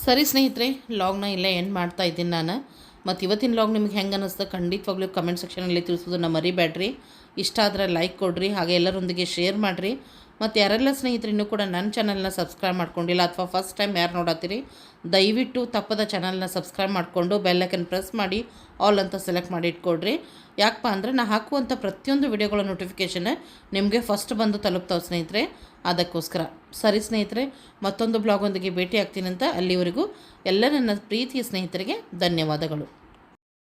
ಸರಿ ಸ್ನೇಹಿತರೆ ಲಾಗ್ನ ಇಲ್ಲೇ ಎಂಡ್ ಮಾಡ್ತಾ ಇದ್ದೀನಿ ನಾನು. ಮತ್ತು ಇವತ್ತಿನ ಲಾಗ್ ನಿಮ್ಗೆ ಹೆಂಗೆ ಅನ್ನಿಸ್ತು ಖಂಡಿತವಾಗ್ಲೂ ಕಮೆಂಟ್ ಸೆಕ್ಷನಲ್ಲಿ ತಿಳಿಸೋದನ್ನ ಮರಿಬೇಡ್ರಿ. ಇಷ್ಟ ಆದರೆ ಲೈಕ್ ಕೊಡ್ರಿ, ಹಾಗೆ ಎಲ್ಲರೊಂದಿಗೆ ಶೇರ್ ಮಾಡಿರಿ. ಮತ್ತು ಯಾರೆಲ್ಲ ಸ್ನೇಹಿತರು ಇನ್ನೂ ಕೂಡ ನನ್ನ ಚಾನಲ್ನ ಸಬ್ಸ್ಕ್ರೈಬ್ ಮಾಡ್ಕೊಂಡಿಲ್ಲ ಅಥವಾ ಫಸ್ಟ್ ಟೈಮ್ ಯಾರು ನೋಡತ್ತೀರಿ, ದಯವಿಟ್ಟು ತಪ್ಪದ ಚಾನಲ್ನ ಸಬ್ಸ್ಕ್ರೈಬ್ ಮಾಡಿಕೊಂಡು ಬೆಲ್ಲೈಕನ್ ಪ್ರೆಸ್ ಮಾಡಿ ಆಲ್ ಅಂತ ಸೆಲೆಕ್ಟ್ ಮಾಡಿ ಇಟ್ಕೊಡ್ರಿ. ಯಾಕಪ್ಪ ಅಂದರೆ ನಾನು ಹಾಕುವಂಥ ಪ್ರತಿಯೊಂದು ವಿಡಿಯೋಗಳ ನೋಟಿಫಿಕೇಷನ್ ನಿಮಗೆ ಫಸ್ಟ್ ಬಂದು ತಲುಪ್ತಾವೆ ಸ್ನೇಹಿತರೆ. ಅದಕ್ಕೋಸ್ಕರ. ಸರಿ ಸ್ನೇಹಿತರೆ ಮತ್ತೊಂದು ಬ್ಲಾಗೊಂದಿಗೆ ಭೇಟಿ ಆಗ್ತೀನಂತ ಅಲ್ಲಿವರೆಗೂ ಎಲ್ಲ ನನ್ನ ಪ್ರೀತಿಯ ಸ್ನೇಹಿತರಿಗೆ ಧನ್ಯವಾದಗಳು.